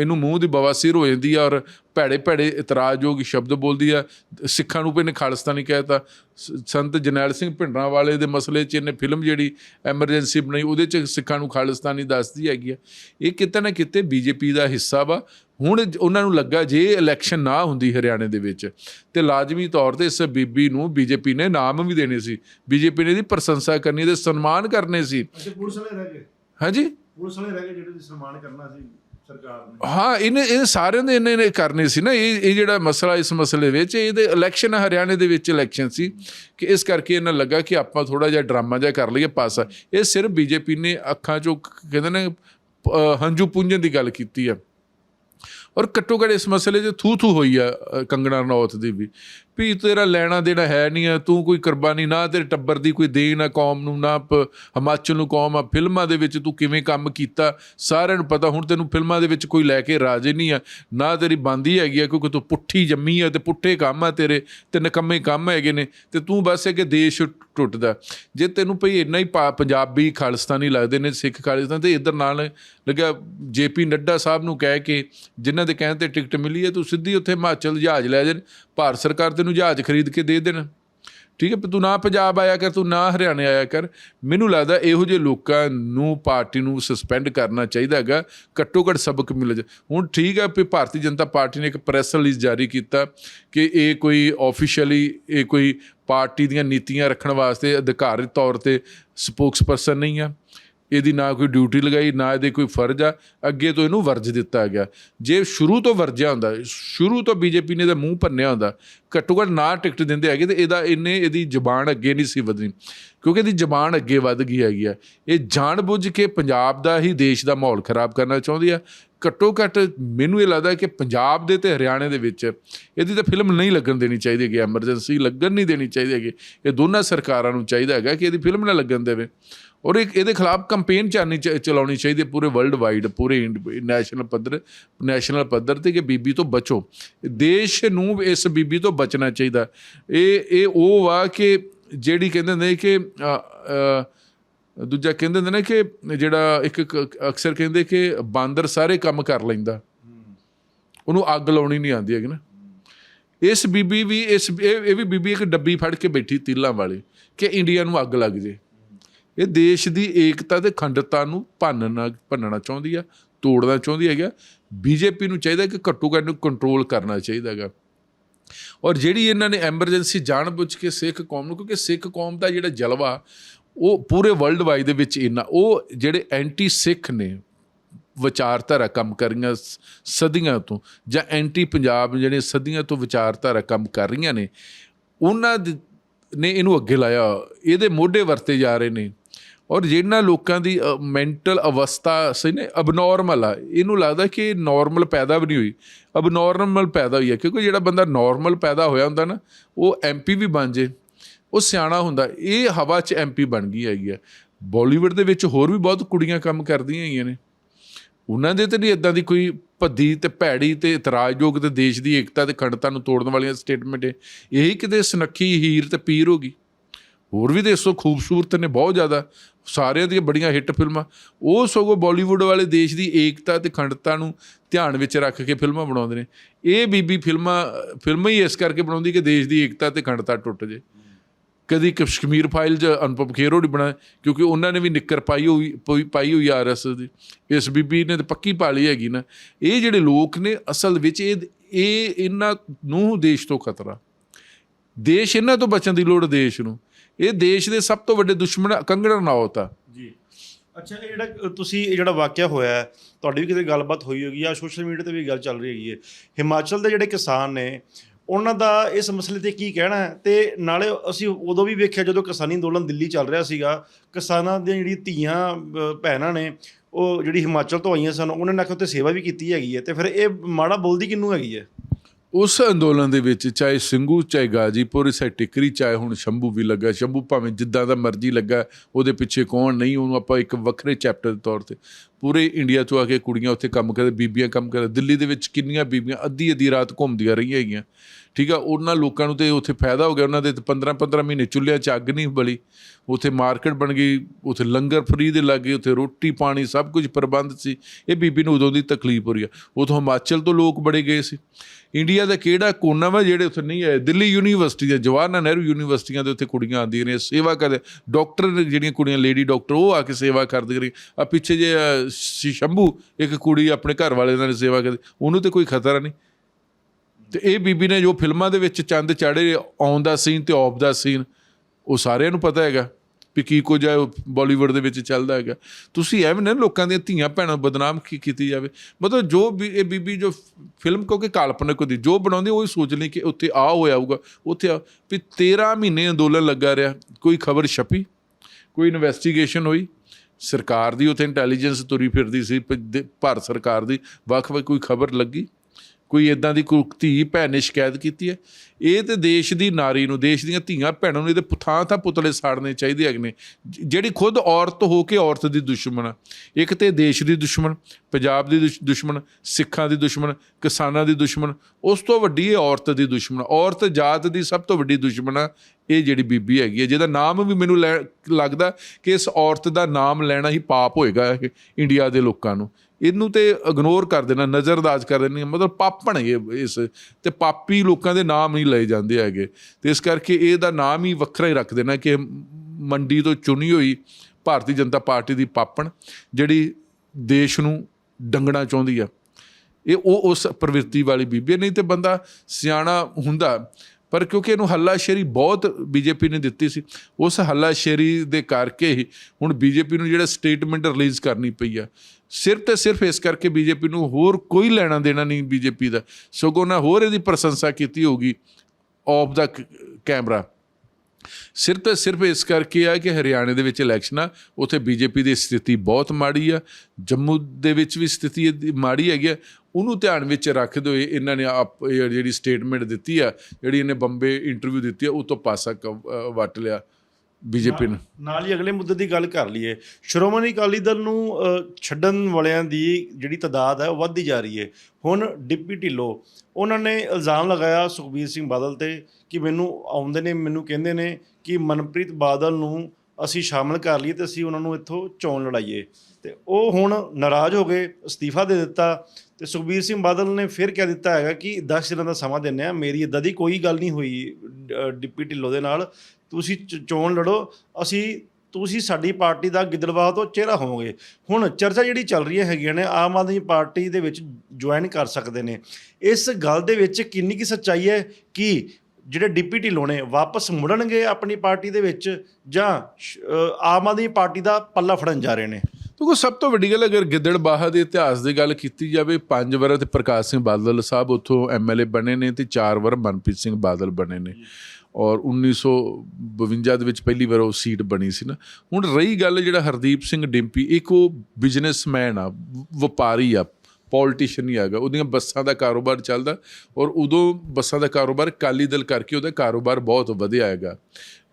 ਇਹਨੂੰ ਮੂੰਹ ਦੀ ਬਵਾਸੀਰ ਹੋ ਜਾਂਦੀ ਆ ਔਰ ਭੈੜੇ ਭੈੜੇ ਇਤਰਾਜ਼ਯੋਗ ਸ਼ਬਦ ਬੋਲਦੀ ਆ। ਸਿੱਖਾਂ ਨੂੰ ਵੀ ਇਹਨੇ ਖਾਲਿਸਤਾਨੀ ਕਹਿਤਾ ਸ- ਸੰਤ ਜਰਨੈਲ ਸਿੰਘ ਭਿੰਡਰਾਂ ਵਾਲੇ ਦੇ ਮਸਲੇ 'ਚ ਇਹਨੇ ਫਿਲਮ ਜਿਹੜੀ ਐਮਰਜੈਂਸੀ ਬਣਾਈ, ਉਹਦੇ 'ਚ ਸਿੱਖਾਂ ਨੂੰ ਖਾਲਿਸਤਾਨੀ ਦੱਸਦੀ ਹੈਗੀ ਆ। ਇਹ ਕਿਤੇ ਨਾ ਕਿਤੇ ਬੀਜੇਪੀ ਦਾ ਹਿੱਸਾ ਵਾ। ਹੁਣ ਉਹਨਾਂ ਨੂੰ ਲੱਗਾ ਜੇ ਇਲੈਕਸ਼ਨ ਨਾ ਹੁੰਦੀ ਹਰਿਆਣੇ ਦੇ ਵਿੱਚ ਤੇ ਲਾਜ਼ਮੀ ਤੌਰ ਤੇ ਇਸ ਬੀਬੀ ਨੂੰ ਬੀਜੇਪੀ ਨੇ ਨਾਮ ਵੀ ਦੇਣੇ ਸੀ। ਬੀਜੇਪੀ ਨੇ ਇਹਦੀ ਪ੍ਰਸ਼ੰਸਾ ਕਰਨੀ ਤੇ ਸਨਮਾਨ ਕਰਨੇ ਸੀ। ਅੱਛਾ ਪੁਲਿਸ ਵਾਲੇ ਰਹਿ ਗਏ? ਹਾਂਜੀ? ਪੁਲਿਸ ਵਾਲੇ ਰਹਿ ਗਏ ਜਿਹੜੇ ਸਨਮਾਨ ਕਰਨਾ ਸੀ ਸਰਕਾਰ ਨੇ? ਹਾਂ ਇਹਨੇ ਇਹ ਸਾਰਿਆਂ ਦੇ ਇਹਨੇ ਨੇ ਕਰਨੇ ਸੀ ਨਾ। ਇਹ ਇਹ ਜਿਹੜਾ ਮਸਲਾ ਇਸ ਮਸਲੇ ਵਿੱਚ ਇਹਦੇ ਇਲੈਕਸ਼ਨ ਹਰਿਆਣੇ ਦੇ ਵਿੱਚ ਇਲੈਕਸ਼ਨ ਸੀ ਕਿ ਇਸ ਕਰਕੇ ਇਹਨਾਂ ਲੱਗਾ ਕਿ ਆਪਾਂ ਥੋੜਾ ਜਿਹਾ ਡਰਾਮਾ ਜਿਹਾ ਕਰ ਲਈਏ ਪਾਸ। ਇਹ ਸਿਰਫ ਬੀਜੇਪੀ ਨੇ ਅੱਖਾਂ ਚੋਂ ਕਹਿੰਦੇ ਨੇ ਹੰਝੂ ਪੁੰਝਣ ਦੀ ਗੱਲ ਕੀਤੀ ਆ। ਔਰ ਘੱਟੋ ਘੱਟ ਇਸ ਮਸਲੇ 'ਚ ਥੂ ਥੂ ਹੋਈ ਆ ਕੰਗਣਾ ਰਣੌਤ ਦੀ ਵੀ। ਵੀ ਤੇਰਾ ਲੈਣਾ ਦੇਣਾ ਹੈ ਨਹੀਂ ਆ ਤੂੰ ਕੋਈ ਕੁਰਬਾਨੀ ਨਾ ਤੇਰੇ ਟੱਬਰ ਦੀ ਕੋਈ ਦੇਣ ਆ, ਕੌਮ ਨੂੰ ਨਾ, ਪ- ਹਿਮਾਚਲ ਨੂੰ ਕੌਮ ਆ, ਫਿਲਮਾਂ ਦੇ ਵਿੱਚ ਤੂੰ ਕਿਵੇਂ ਕੰਮ ਕੀਤਾ? ਸਾਰਿਆਂ ਨੂੰ ਪਤਾ, ਹੁਣ ਤੈਨੂੰ ਫਿਲਮਾਂ ਦੇ ਵਿੱਚ ਕੋਈ ਲੈ ਕੇ ਰਾਜੇ ਨਹੀਂ ਆ, ਨਾ ਤੇਰੀ ਬੰਦੀ ਹੈਗੀ ਆ, ਕਿਉਂਕਿ ਤੂੰ ਪੁੱਠੀ ਜੰਮੀ ਆ ਤੇ ਪੁੱਠੇ ਕੰਮ ਆ ਤੇਰੇ, ਤੇ ਨਕੰਮੇ ਕੰਮ ਹੈਗੇ ਨੇ, ਤੇ ਤੂੰ ਬਸ ਹੈ ਕਿ ਦੇਸ਼ ਟੁੱਟਦਾ। ਜੇ ਤੈਨੂੰ ਭਈ ਇੰਨਾ ਹੀ ਪਾ- ਪੰਜਾਬੀ ਖਾਲਿਸਤਾਨੀ ਲੱਗਦੇ ਨੇ, ਸਿੱਖ ਖਾਲਿਸਤਾਨ, ਤੇ ਇਧਰ ਨਾਲ ਲੱਗਾ ਜੇਪੀ ਨੱਡਾ ਸਾਹਿਬ ਨੂੰ ਕਹਿ ਕੇ, ਜਿਨ੍ਹਾਂ ਦੇ ਕਹਿਣ ਤੇ ਟਿਕਟ ਮਿਲੀ ਹੈ ਤੂੰ ਸਿੱਧੀ ਉੱਥੇ ਹਿਮਾਚਲ ਜਹਾਜ਼ ਲੈ ਜਾਣ, ਭਾਰਤ ਸਰਕਾਰ 'ਤੇ ਤੈਨੂੰ ਜਹਾਜ਼ ਖਰੀਦ ਕੇ ਦੇ ਦੇਣ। ਠੀਕ ਹੈ ਪਰ ਤੂੰ ਨਾ ਪੰਜਾਬ ਆਇਆ ਕਰ, ਤੂੰ ਨਾ ਹਰਿਆਣੇ ਆਇਆ ਕਰ। ਮੈਨੂੰ ਲੱਗਦਾ ਇਹੋ ਜਿਹੇ ਲੋਕਾਂ ਨੂੰ ਪਾਰਟੀ ਨੂੰ ਸਸਪੈਂਡ ਕਰਨਾ ਚਾਹੀਦਾ ਹੈਗਾ। ਘੱਟੋ ਘੱਟ ਸਬਕ ਮਿਲ ਜਾ ਹੁਣ ਠੀਕ ਹੈ ਵੀ ਭਾਰਤੀ ਜਨਤਾ ਪਾਰਟੀ ਨੇ ਇੱਕ ਪ੍ਰੈਸ ਰਿਲੀਜ਼ ਜਾਰੀ ਕੀਤਾ ਕਿ ਇਹ ਕੋਈ ਆਫੀਸ਼ੀਅਲੀ ਇਹ ਕੋਈ ਪਾਰਟੀ ਦੀਆਂ ਨੀਤੀਆਂ ਰੱਖਣ ਵਾਸਤੇ ਅਧਿਕਾਰਿਤ ਤੌਰ ਤੇ ਸਪੋਕਸਪਰਸਨ ਨਹੀਂ ਆ। ਇਹਦੀ ਨਾ ਕੋਈ ਡਿਊਟੀ ਲਗਾਈ, ਨਾ ਇਹਦੇ ਕੋਈ ਫਰਜ਼ ਆ, ਅੱਗੇ ਤੋਂ ਇਹਨੂੰ ਵਰਜ ਦਿੱਤਾ ਗਿਆ। ਜੇ ਸ਼ੁਰੂ ਤੋਂ ਵਰਜਿਆ ਹੁੰਦਾ, ਸ਼ੁਰੂ ਤੋਂ ਬੀਜੇਪੀ ਨੇ ਇਹਦਾ ਮੂੰਹ ਭੰਨਿਆ ਹੁੰਦਾ, ਘੱਟੋ ਘੱਟ ਨਾ ਟਿਕਟ ਦਿੰਦੇ ਹੈਗੇ ਤੇ ਇਹਦਾ ਇਹਨੇ ਇਹਦੀ ਜ਼ਬਾਨ ਅੱਗੇ ਨਹੀਂ ਸੀ ਵਧਣੀ, ਕਿਉਂਕਿ ਇਹਦੀ ਜ਼ਬਾਨ ਅੱਗੇ ਵੱਧ ਗਈ ਹੈਗੀ ਆ। ਇਹ ਜਾਣਬੁੱਝ ਕੇ ਪੰਜਾਬ ਦਾ ਹੀ ਦੇਸ਼ ਦਾ ਮਾਹੌਲ ਖਰਾਬ ਕਰਨਾ ਚਾਹੁੰਦੀ ਆ। ਘੱਟੋ ਘੱਟ ਮੈਨੂੰ ਇਹ ਲੱਗਦਾ ਕਿ ਪੰਜਾਬ ਦੇ ਤੇ ਹਰਿਆਣੇ ਦੇ ਵਿੱਚ ਇਹਦੀ ਤਾਂ ਫਿਲਮ ਨਹੀਂ ਲੱਗਣ ਦੇਣੀ ਚਾਹੀਦੀ ਹੈਗੀ, ਐਮਰਜੈਂਸੀ ਲੱਗਣ ਨਹੀਂ ਦੇਣੀ ਚਾਹੀਦੀ ਹੈਗੀ। ਇਹ ਦੋਨਾਂ ਸਰਕਾਰਾਂ ਨੂੰ ਚਾਹੀਦਾ ਹੈਗਾ ਕਿ ਇਹਦੀ ਫਿਲਮ ਨਾ ਲੱਗਣ ਦੇਵੇ। ਔਰ ਇੱਕ ਇਹਦੇ ਖਿਲਾਫ ਕੰਪੇਨ ਚਾਨੀ ਚਲਾਉਣੀ ਚਾਹੀਦੀ ਹੈ ਪੂਰੇ ਵਰਲਡ ਵਾਈਡ ਪੂਰੇ ਨੈਸ਼ਨਲ ਪੱਧਰ ਨੈਸ਼ਨਲ ਪੱਧਰ ਤੇ ਕਿ ਬੀਬੀ ਤੋਂ ਬਚੋ। ਦੇਸ਼ ਨੂੰ ਇਸ ਬੀਬੀ ਤੋਂ ਬਚਣਾ ਚਾਹੀਦਾ। ਇਹ ਇਹ ਉਹ ਵਾ ਕਿ ਜਿਹੜੀ ਕਹਿੰਦੇ ਨੇ ਕਿ ਦੂਜਾ ਕਹਿੰਦੇ ਹੁੰਦੇ ਨੇ ਕਿ ਜਿਹੜਾ ਇੱਕ ਅਕਸਰ ਕਹਿੰਦੇ ਕਿ ਬਾਂਦਰ ਸਾਰੇ ਕੰਮ ਕਰ ਲੈਂਦਾ। ਉਹਨੂੰ ਅੱਗ ਲਾਉਣੀ ਨਹੀਂ ਆਉਂਦੀ ਹੈਗੀ ਨਾ। ਇਸ ਬੀਬੀ ਵੀ, ਇਸ, ਇਹ ਇਹ ਵੀ ਬੀਬੀ ਇੱਕ ਡੱਬੀ ਫੜ ਕੇ ਬੈਠੀ ਤੀਲਾਂ ਵਾਲੀ ਕਿ ਇੰਡੀਆ ਨੂੰ ਅੱਗ ਲੱਗ ਜੇ। ਇਹ ਦੇਸ਼ ਦੀ ਏਕਤਾ ਤੇ ਅਖੰਡਤਾ ਨੂੰ ਭੰਨਣਾ ਭੰਨਣਾ ਚਾਹੁੰਦੀ ਆ, ਤੋੜਨਾ ਚਾਹੁੰਦੀ ਹੈਗਾ ਬੀਜੇਪੀ ਨੂੰ ਚਾਹੀਦਾ ਕਿ ਘੱਟੋ ਘੱਟ ਨੂੰ ਕੰਟਰੋਲ ਕਰਨਾ ਚਾਹੀਦਾ ਹੈਗਾ। ਔਰ ਜਿਹੜੀ ਇਹਨਾਂ ਨੇ ਐਮਰਜੈਂਸੀ ਜਾਣਬੁੱਝ ਕੇ ਸਿੱਖ ਕੌਮ ਨੂੰ, ਕਿਉਂਕਿ ਸਿੱਖ ਕੌਮ ਦਾ ਜਿਹੜਾ ਜਲਵਾ, ਉਹ ਪੂਰੇ ਵਰਲਡ ਵਾਈਡ ਦੇ ਵਿੱਚ ਇੰਨਾ, ਉਹ ਜਿਹੜੇ ਐਂਟੀ ਸਿੱਖ ਨੇ, ਵਿਚਾਰਧਾਰਾ ਕੰਮ ਕਰ ਰਹੀਆਂ ਸਦੀਆਂ ਤੋਂ, ਜਾਂ ਐਂਟੀ ਪੰਜਾਬ ਜਿਹੜੇ ਸਦੀਆਂ ਤੋਂ ਵਿਚਾਰਧਾਰਾ ਕੰਮ ਕਰ ਰਹੀਆਂ ਨੇ, ਉਹਨਾਂ ਦੇ- ਨੇ ਇਹਨੂੰ ਅੱਗੇ ਲਾਇਆ, ਇਹਦੇ ਮੋਢੇ ਵਰਤੇ ਜਾ ਰਹੇ ਨੇ। ਔਰ ਜਿਹਨਾਂ ਲੋਕਾਂ ਦੀ ਮੈਂਟਲ ਅਵਸਥਾ ਸਹੀ ਨੇ ਅਬਨੋਰਮਲ ਆ, ਇਹਨੂੰ ਲੱਗਦਾ ਕਿ ਨਾਰਮਲ ਪੈਦਾ ਵੀ ਨਹੀਂ ਹੋਈ। ਅਬਨੋਰਮਲ ਪੈਦਾ ਹੋਈ ਹੈ ਕਿਉਂਕਿ ਜਿਹੜਾ ਬੰਦਾ ਨਾਰਮਲ ਪੈਦਾ ਹੋਇਆ ਹੁੰਦਾ ਨਾ, ਉਹ ਐਮਪੀ ਵੀ ਬਣ ਜੇ, ਉਹ ਸਿਆਣਾ ਹੁੰਦਾ, ਇਹ ਹਵਾ 'ਚ ਐਮਪੀ ਬਣ ਗਈ ਹੈਗੀ ਆ। ਬਾਲੀਵੁੱਡ ਦੇ ਵਿੱਚ ਹੋਰ ਵੀ ਬਹੁਤ ਕੁੜੀਆਂ ਕੰਮ ਕਰਦੀਆਂ ਹੈਗੀਆਂ ਨੇ। ਉਹਨਾਂ ਦੇ ਤੇ ਨਹੀਂ ਇਦਾਂ ਦੀ ਕੋਈ ਭੱਦੀ ਤੇ ਭੈੜੀ ਤੇ ਇਤਰਾਜ਼ਯੋਗ ਤੇ ਦੇਸ਼ ਦੀ ਏਕਤਾ ਤੇ ਖੰਡਤਾ ਨੂੰ ਤੋੜਨ ਵਾਲੀਆਂ ਸਟੇਟਮੈਂਟ ਹੈ ਇਹੀ ਕਿਤੇ ਸੁਨੱਖੀ ਹੀਰ ਤੇ ਪੀਰ ਹੋ ਗਈ। ਹੋਰ ਵੀ ਤੇ ਇਸ ਖੂਬਸੂਰਤ ਨੇ ਬਹੁਤ ਜ਼ਿਆਦਾ। ਸਾਰਿਆਂ ਦੀਆਂ ਬੜੀਆਂ ਹਿੱਟ ਫਿਲਮਾਂ। ਉਹ ਸਗੋਂ ਬਾਲੀਵੁੱਡ ਵਾਲੇ ਦੇਸ਼ ਦੀ ਏਕਤਾ ਤੇ ਅਖੰਡਤਾ ਨੂੰ ਧਿਆਨ ਵਿੱਚ ਰੱਖ ਕੇ ਫਿਲਮਾਂ ਬਣਾਉਂਦੇ ਨੇ। ਇਹ ਬੀਬੀ ਫਿਲਮਾਂ ਫਿਲਮਾਂ ਹੀ ਇਸ ਕਰਕੇ ਬਣਾਉਂਦੀ ਕਿ ਦੇਸ਼ ਦੀ ਏਕਤਾ ਤੇ ਅਖੰਡਤਾ ਟੁੱਟ ਜੇ। ਕਦੀ ਕਸ਼ਮੀਰ ਫਾਈਲ 'ਚ ਅਨੁਪਮ ਖੇਰੋ ਨਹੀਂ ਬਣਾ ਕਿਉਂਕਿ ਉਹਨਾਂ ਨੇ ਵੀ ਨਿੱਕਰ ਪਾਈ ਹੋਈ, ਪਈ- ਪਾਈ ਹੋਈ ਆਰਐਸ ਦੀ। ਇਸ ਬੀਬੀ ਨੇ ਤਾਂ ਪੱਕੀ ਪਾਲੀ ਹੈਗੀ ਨਾ। ਇਹ ਜਿਹੜੇ ਲੋਕ ਨੇ ਅਸਲ ਵਿੱਚ ਇਹ ਇਹ ਇਹਨਾਂ ਨੂੰ ਦੇਸ਼ ਤੋਂ ਖਤਰਾ। ਦੇਸ਼ ਇਹਨਾਂ ਤੋਂ ਬਚਣ ਦੀ ਲੋੜ ਦੇਸ਼ ਨੂੰ। ਇਹ ਦੇਸ਼ ਦੇ ਸਭ ਤੋਂ ਵੱਡੇ ਦੁਸ਼ਮਣ ਕੰਗਣਾ ਰਣੌਤ ਆ। ਜੀ। ਅੱਛਾ ਇਹ ਜਿਹੜਾ ਤੁਸੀਂ ਇਹ ਜਿਹੜਾ ਵਾਕਿਆ ਹੋਇਆ ਹੈ, ਤੁਹਾਡੀ ਵੀ ਕਿਤੇ ਗੱਲਬਾਤ ਹੋਈ ਹੋਗੀ ਜਾਂ ਸੋਸ਼ਲ ਮੀਡੀਆ ਤੇ ਵੀ ਗੱਲ ਚੱਲ ਰਹੀ ਹੈਗੀ ਹੈ। ਹਿਮਾਚਲ ਦੇ ਜਿਹੜੇ ਕਿਸਾਨ ਨੇ ਉਹਨਾਂ ਦਾ ਇਸ ਮਸਲੇ ਤੇ ਕੀ ਕਹਿਣਾ ਹੈ? ਤੇ ਨਾਲੇ ਅਸੀਂ ਉਦੋਂ ਵੀ ਵੇਖਿਆ ਜਦੋਂ ਕਿਸਾਨੀ ਅੰਦੋਲਨ ਦਿੱਲੀ ਚੱਲ ਰਿਹਾ ਸੀਗਾ ਕਿਸਾਨਾਂ ਦੀਆਂ ਜਿਹੜੀ ਧੀਆਂ ਭੈਣਾਂ ਨੇ ਉਹ ਜਿਹੜੀ ਹਿਮਾਚਲ ਤੋਂ ਆਈਆਂ ਸਨ ਉਹਨਾਂ ਨੇ ਆਖਿਆ ਉੱਥੇ ਸੇਵਾ ਵੀ ਕੀਤੀ ਹੈਗੀ ਹੈ। ਤੇ ਫਿਰ ਇਹ ਮਾੜਾ ਬੋਲਦੀ ਕਿੰਨੂੰ ਹੈਗੀ ਹੈ? ਉਸ ਅੰਦੋਲਨ ਦੇ ਵਿੱਚ ਚਾਹੇ ਸਿੰਘੂ, ਚਾਹੇ ਗਾਜੀਪੁਰ ਚਾਹੇ ਟਿਕਰੀ, ਚਾਹੇ ਹੁਣ ਸ਼ੰਭੂ ਵੀ ਲੱਗਾ, ਸ਼ੰਭੂ ਭਾਵੇਂ ਜਿੱਦਾਂ ਦਾ ਮਰਜ਼ੀ ਲੱਗਾ, ਉਹਦੇ ਪਿੱਛੇ ਕੌਣ ਨਹੀਂ, ਉਹਨੂੰ ਆਪਾਂ ਇੱਕ ਵੱਖਰੇ ਚੈਪਟਰ ਦੇ ਤੌਰ ਤੇ ਪੂਰੇ ਇੰਡੀਆ ਤੋਂ ਆ ਕੇ ਕੁੜੀਆਂ ਉੱਥੇ ਕੰਮ ਕਰਦੇ, ਬੀਬੀਆਂ ਕੰਮ ਕਰਦੇ, ਦਿੱਲੀ ਦੇ ਵਿੱਚ ਕਿੰਨੀਆਂ ਬੀਬੀਆਂ ਅੱਧੀ ਅੱਧੀ ਰਾਤ ਘੁੰਮਦੀਆਂ ਰਹੀਆਂ ਹੈਗੀਆਂ। ਠੀਕ ਆ, ਉਹਨਾਂ ਲੋਕਾਂ ਨੂੰ ਤੇ ਉੱਥੇ ਫਾਇਦਾ ਹੋ ਗਿਆ, ਉਹਨਾਂ ਦੇ 15 15 ਮਹੀਨੇ ਚੁੱਲ੍ਹਿਆਂ 'ਚ ਅੱਗ ਨਹੀਂ ਬਲੀ। ਉੱਥੇ ਮਾਰਕੀਟ ਬਣ ਗਈ, ਉੱਥੇ ਲੰਗਰ ਫਰੀ ਦੇ ਲੱਗੇ ਉੱਥੇ ਰੋਟੀ, ਪਾਣੀ, ਸਭ ਕੁਝ ਪ੍ਰਬੰਧ ਸੀ। ਇਹ ਬੀਬੀ ਨੂੰ ਉਦੋਂ ਦੀ ਤਕਲੀਫ ਹੋ ਰਹੀ ਆ। ਉਦੋਂ ਹਿਮਾਚਲ ਤੋਂ ਲੋਕ ਬੜੇ ਗਏ ਸੀ। ਇੰਡੀਆ ਦਾ ਕਿਹੜਾ ਕੋਨਾ ਵਾ ਜਿਹੜੇ ਉੱਥੇ ਨਹੀਂ ਆਏ? ਦਿੱਲੀ ਯੂਨੀਵਰਸਿਟੀ ਦੇ ਜਵਾਹਰ ਲਾਲ ਨਹਿਰੂ ਯੂਨੀਵਰਸਿਟੀਆਂ ਦੇ ਉੱਥੇ ਕੁੜੀਆਂ ਆਉਂਦੀਆਂ ਨੇ ਸੇਵਾ ਕਰਦੇ ਡਾਕਟਰ ਜਿਹੜੀਆਂ ਕੁੜੀਆਂ, ਲੇਡੀ ਡਾਕਟਰ, ਉਹ ਆ ਕੇ ਸੇਵਾ ਕਰਦੀਆਂ ਨੇ ਆ ਪਿੱਛੇ ਜੇ ਸੀ ਸ਼ੰਭੂ, ਇੱਕ ਕੁੜੀ ਆਪਣੇ ਘਰ ਵਾਲੇ ਨਾਲ ਸੇਵਾ ਕਰਦੀ, ਉਹਨੂੰ ਤੇ ਕੋਈ ਖਤਰਾ ਨਹੀਂ। ਤੇ ਇਹ ਬੀਬੀ ਨੇ ਜੋ ਫਿਲਮਾਂ ਦੇ ਵਿੱਚ ਚੰਦ ਚਾੜੇ ਆਉਣ ਦਾ ਸੀਨ ਤੇ ਆਫ ਦਾ ਸੀਨ, ਉਹ ਸਾਰਿਆਂ ਨੂੰ ਪਤਾ ਹੈਗਾ। ਵੀ ਕੀ ਕੁਝ ਹੈ ਬਾਲੀਵੁੱਡ ਦੇ ਵਿੱਚ ਚੱਲਦਾ ਹੈਗਾ। ਤੁਸੀਂ ਐਵੇਂ ਨਾ ਲੋਕਾਂ ਦੀਆਂ ਧੀਆਂ ਭੈਣਾਂ ਬਦਨਾਮ ਕੀ ਕੀਤੀ ਜਾਵੇ। ਮਤਲਬ ਜੋ ਵੀ, ਇਹ ਬੀਬੀ ਜੋ ਫਿਲਮ ਕਿਉਂਕਿ ਕਾਲਪਨਿਕ ਹੁੰਦੀ ਜੋ ਬਣਾਉਂਦੇ ਉਹ ਹੀ ਸੋਚ ਲਈ ਕਿ ਉੱਥੇ ਆ ਹੋਇਆ ਹੋਊਗਾ। ਉੱਥੇ ਆ ਵੀ 13 ਮਹੀਨੇ ਅੰਦੋਲਨ ਲੱਗਾ ਰਿਹਾ। ਕੋਈ ਖਬਰ ਛਪੀ? ਕੋਈ ਇਨਵੈਸਟੀਗੇਸ਼ਨ ਹੋਈ? ਸਰਕਾਰ ਦੀ ਉੱਥੇ ਇੰਟੈਲੀਜੈਂਸ ਤੁਰੀ ਫਿਰਦੀ ਸੀ ਪ- ਭਾਰਤ ਸਰਕਾਰ ਦੀ। ਵੱਖ ਵੱਖ ਕੋਈ ਖਬਰ ਲੱਗੀ? ਕੋਈ ਇਦਾਂ ਦੀ ਕੋਈ ਧੀ, ਭੈਣ ਨੇ ਸ਼ਿਕਾਇਤ ਕੀਤੀ ਹੈ? ਇਹ ਤੇ ਦੇਸ਼ ਦੀ ਨਾਰੀ ਨੂੰ, ਦੇਸ਼ ਦੀਆਂ ਧੀਆਂ, ਭੈਣਾਂ ਨੂੰ ਇਹਦੇ ਪੁੱਥਾਂ ਤਾਂ ਪੁਤਲੇ ਸਾੜਨੇ ਚਾਹੀਦੇ ਹੈਗੇ ਨੇ। ਜਿਹੜੀ ਖੁਦ ਔਰਤ ਹੋ ਕੇ ਔਰਤ ਦੀ ਦੁਸ਼ਮਣ ਆ। ਇੱਕ ਤੇ ਦੇਸ਼ ਦੀ ਦੁਸ਼ਮਣ, ਪੰਜਾਬ ਦੀ ਦੁਸ਼- ਦੁਸ਼ਮਣ, ਸਿੱਖਾਂ ਦੀ ਦੁਸ਼ਮਣ, ਕਿਸਾਨਾਂ ਦੀ ਦੁਸ਼ਮਣ, ਉਸ ਤੋਂ ਵੱਡੀ ਇਹ ਔਰਤ ਦੀ ਦੁਸ਼ਮਣ ਔਰਤ ਜਾਤ ਦੀ ਸਭ ਤੋਂ ਵੱਡੀ ਦੁਸ਼ਮਣ ਆ, ਇਹ ਜਿਹੜੀ ਬੀਬੀ ਹੈਗੀ ਹੈ। ਜਿਹਦਾ ਨਾਮ ਵੀ ਮੈਨੂੰ ਲੈ- ਲੱਗਦਾ ਕਿ ਇਸ ਔਰਤ ਦਾ ਨਾਮ ਲੈਣਾ ਹੀ ਪਾਪ ਹੋਏਗਾ ਇੰਡੀਆ ਦੇ ਲੋਕਾਂ ਨੂੰ। ਇਹਨੂੰ ਤੇ ਇਗਨੋਰ ਕਰ ਦੇਣਾ, ਨਜ਼ਰਅੰਦਾਜ਼ ਕਰ ਦੇਣੀ, ਮਤਲਬ ਪਾਪਣ ਇਹ, ਇਸ ਤੇ ਪਾਪੀ ਲੋਕਾਂ ਦੇ ਨਾਮ ਨਹੀਂ ਲਏ ਜਾਂਦੇ ਹੈਗੇ। ਤੇ ਇਸ ਕਰਕੇ ਇਹਦਾ ਨਾਮ ਹੀ ਵੱਖਰਾ ਹੀ ਰੱਖ ਦੇਣਾ ਕਿ ਮੰਡੀ ਤੋਂ ਚੁਣੀ ਹੋਈ ਭਾਰਤੀ ਜਨਤਾ ਪਾਰਟੀ ਦੀ ਪਾਪਣ, ਜਿਹੜੀ ਦੇਸ਼ ਨੂੰ ਡੰਗਣਾ ਚਾਹੁੰਦੀ ਆ। ਇਹ ਉਹ ਉਸ ਪ੍ਰਵਿਰਤੀ ਵਾਲੀ ਬੀਬੀ ਨਹੀਂ ਤੇ ਬੰਦਾ ਸਿਆਣਾ ਹੁੰਦਾ, ਪਰ ਕਿਉਂਕਿ ਇਹਨੂੰ ਹੱਲਾਸ਼ੇਰੀ ਬਹੁਤ ਬੀਜੇਪੀ ਨੇ ਦਿੱਤੀ ਸੀ, ਉਸ ਹੱਲਾਸ਼ੇਰੀ ਦੇ ਕਰਕੇ ਹੀ ਹੁਣ ਬੀਜੇਪੀ ਨੂੰ ਜਿਹੜਾ ਸਟੇਟਮੈਂਟ ਰਿਲੀਜ਼ ਕਰਨੀ ਪਈ ਆ ਸਿਰਫ ਤੇ ਸਿਰਫ ਇਸ ਕਰਕੇ ਬੀਜੇਪੀ ਨੂੰ ਹੋਰ ਕੋਈ ਲੈਣਾ ਦੇਣਾ ਨਹੀਂ ਬੀਜੇਪੀ ਦਾ। ਸਗੋਂ ਨਾ ਹੋਰ ਇਹਦੀ ਪ੍ਰਸ਼ੰਸਾ ਕੀਤੀ ਹੋਗੀ ਆਫ ਦਾ ਕੈਮਰਾ। ਸਿਰਫ ਤੇ ਸਿਰਫ ਇਸ ਕਰਕੇ ਆ ਕਿ ਹਰਿਆਣੇ ਦੇ ਵਿੱਚ ਇਲੈਕਸ਼ਨ ਆ ਉੱਥੇ ਬੀਜੇਪੀ ਦੀ ਸਥਿਤੀ ਬਹੁਤ ਮਾੜੀ ਆ। ਜੰਮੂ ਦੇ ਵਿੱਚ ਵੀ ਸਥਿਤੀ ਇਹਦੀ ਮਾੜੀ ਹੈਗੀ ਆ। ਉਹਨੂੰ ਧਿਆਨ ਵਿੱਚ ਰੱਖਦੇ ਹੋਏ ਇਹਨਾਂ ਨੇ ਆਪ ਜਿਹੜੀ ਸਟੇਟਮੈਂਟ ਦਿੱਤੀ ਆ, ਜਿਹੜੀ ਇਹਨੇ ਬੰਬੇ ਇੰਟਰਵਿਊ ਦਿੱਤੀ ਆ, ਉਹ ਤੋਂ ਪਾਸਾ ਕ- ਵੱਟ ਲਿਆ। ਬੀਜੇਪੀ ਨੇ ਨਾਲ ਹੀ ਅਗਲੇ ਮੁੱਦੇ ਦੀ ਗੱਲ ਕਰ ਲਈਏ। ਸ਼੍ਰੋਮਣੀ ਅਕਾਲੀ ਦਲ ਨੂੰ ਛੱਡਣ ਵਾਲਿਆਂ ਦੀ ਜਿਹੜੀ ਤਾਦਾਦ ਹੈ ਉਹ ਵੱਧਦੀ ਜਾ ਰਹੀ ਹੈ। ਹੁਣ ਡਿਪਟੀ ਢਿੱਲੋਂ ਉਹਨਾਂ ਨੇ ਇਲਜ਼ਾਮ ਲਗਾਇਆ ਸੁਖਬੀਰ ਸਿੰਘ ਬਾਦਲ ਤੇ ਕਿ ਮੈਨੂੰ ਆਉਂਦੇ ਨੇ ਮੈਨੂੰ ਕਹਿੰਦੇ ਨੇ ਕਿ ਮਨਪ੍ਰੀਤ ਬਾਦਲ ਨੂੰ ਅਸੀਂ ਸ਼ਾਮਲ ਕਰ ਲਈਏ ਤੇ ਅਸੀਂ ਉਹਨਾਂ ਨੂੰ ਇੱਥੋਂ ਚੋਣ ਲੜਾਈਏ। ਤੇ ਉਹ ਹੁਣ ਨਾਰਾਜ਼ ਹੋ ਗਏ ਅਸਤੀਫਾ ਦੇ ਦਿੱਤਾ ਤੇ ਸੁਖਬੀਰ ਸਿੰਘ ਬਾਦਲ ਨੇ ਫਿਰ ਕਹਿ ਦਿੱਤਾ ਹੈਗਾ ਕਿ 10 ਦਿਨਾਂ ਦਾ ਸਮਾਂ ਦਿੰਨੇ ਆ ਮੇਰੀ ਇਦਾਂ ਦੀ ਕੋਈ ਗੱਲ ਨਹੀਂ ਹੋਈ ਡਿਪਟੀ ਢਿੱਲੋਂ ਦੇ ਨਾਲ। ਤੁਸੀਂ ਚ- ਚੋਣ ਲੜੋ, ਅਸੀਂ, ਤੁਸੀਂ ਸਾਡੀ ਪਾਰਟੀ ਦਾ ਗਿੱਦੜਵਾਹ ਤੋਂ ਚਿਹਰਾ ਹੋਵੋਗੇ। ਹੁਣ ਚਰਚਾ ਜਿਹੜੀ ਚੱਲ ਰਹੀ ਹੈਗੀਆਂ ਨੇ, ਆਮ ਆਦਮੀ ਪਾਰਟੀ ਦੇ ਵਿੱਚ ਜੁਆਇਨ ਕਰ ਸਕਦੇ ਨੇ। ਇਸ ਗੱਲ ਦੇ ਵਿੱਚ ਕਿੰਨੀ ਕੀ ਸੱਚਾਈ ਹੈ ਕਿ ਜਿਹੜੇ ਡਿਪਟੀ ਢਿੱਲੋਂ ਨੇ ਵਾਪਸ ਮੁੜਨਗੇ ਆਪਣੀ ਪਾਰਟੀ ਦੇ ਵਿੱਚ ਜਾਂ ਸ਼- ਆਮ ਆਦਮੀ ਪਾਰਟੀ ਦਾ ਪੱਲਾ ਫੜਨ ਜਾ ਰਹੇ ਨੇ? ਦੇਖੋ, ਸਭ ਤੋਂ ਵੱਡੀ ਗੱਲ ਅਗਰ ਗਿੱਦੜਬਾਹਾ ਦੇ ਇਤਿਹਾਸ ਦੀ ਗੱਲ ਕੀਤੀ ਜਾਵੇ, ਪੰਜ ਵਾਰ ਤੇ ਪ੍ਰਕਾਸ਼ ਸਿੰਘ ਬਾਦਲ ਸਾਹਿਬ ਉੱਥੋਂ ਐਮਐਲਏ ਬਣੇ ਨੇ ਤੇ ਚਾਰ ਵਾਰ ਮਨਪ੍ਰੀਤ ਸਿੰਘ ਬਾਦਲ ਬਣੇ ਨੇ। ਔਰ 1952 ਦੇ ਵਿੱਚ ਪਹਿਲੀ ਵਾਰ ਉਹ ਸੀਟ ਬਣੀ ਸੀ ਨਾ। ਹੁਣ ਰਹੀ ਗੱਲ ਜਿਹੜਾ ਹਰਦੀਪ ਸਿੰਘ ਡਿੰਪੀ, ਇੱਕ ਉਹ ਬਿਜ਼ਨਸਮੈਨ ਆ, ਵਪਾਰੀ ਆ ਪੋਲੀਟੀਸ਼ੀਅਨ ਹੀ ਹੈਗਾ। ਉਹਦੀਆਂ ਬੱਸਾਂ ਦਾ ਕਾਰੋਬਾਰ ਚੱਲਦਾ ਔਰ ਉਦੋਂ ਬੱਸਾਂ ਦਾ ਕਾਰੋਬਾਰ ਕਾਲੀ ਦਲ ਕਰਕੇ ਉਹਦਾ ਕਾਰੋਬਾਰ ਬਹੁਤ ਵਧਿਆ ਹੈਗਾ।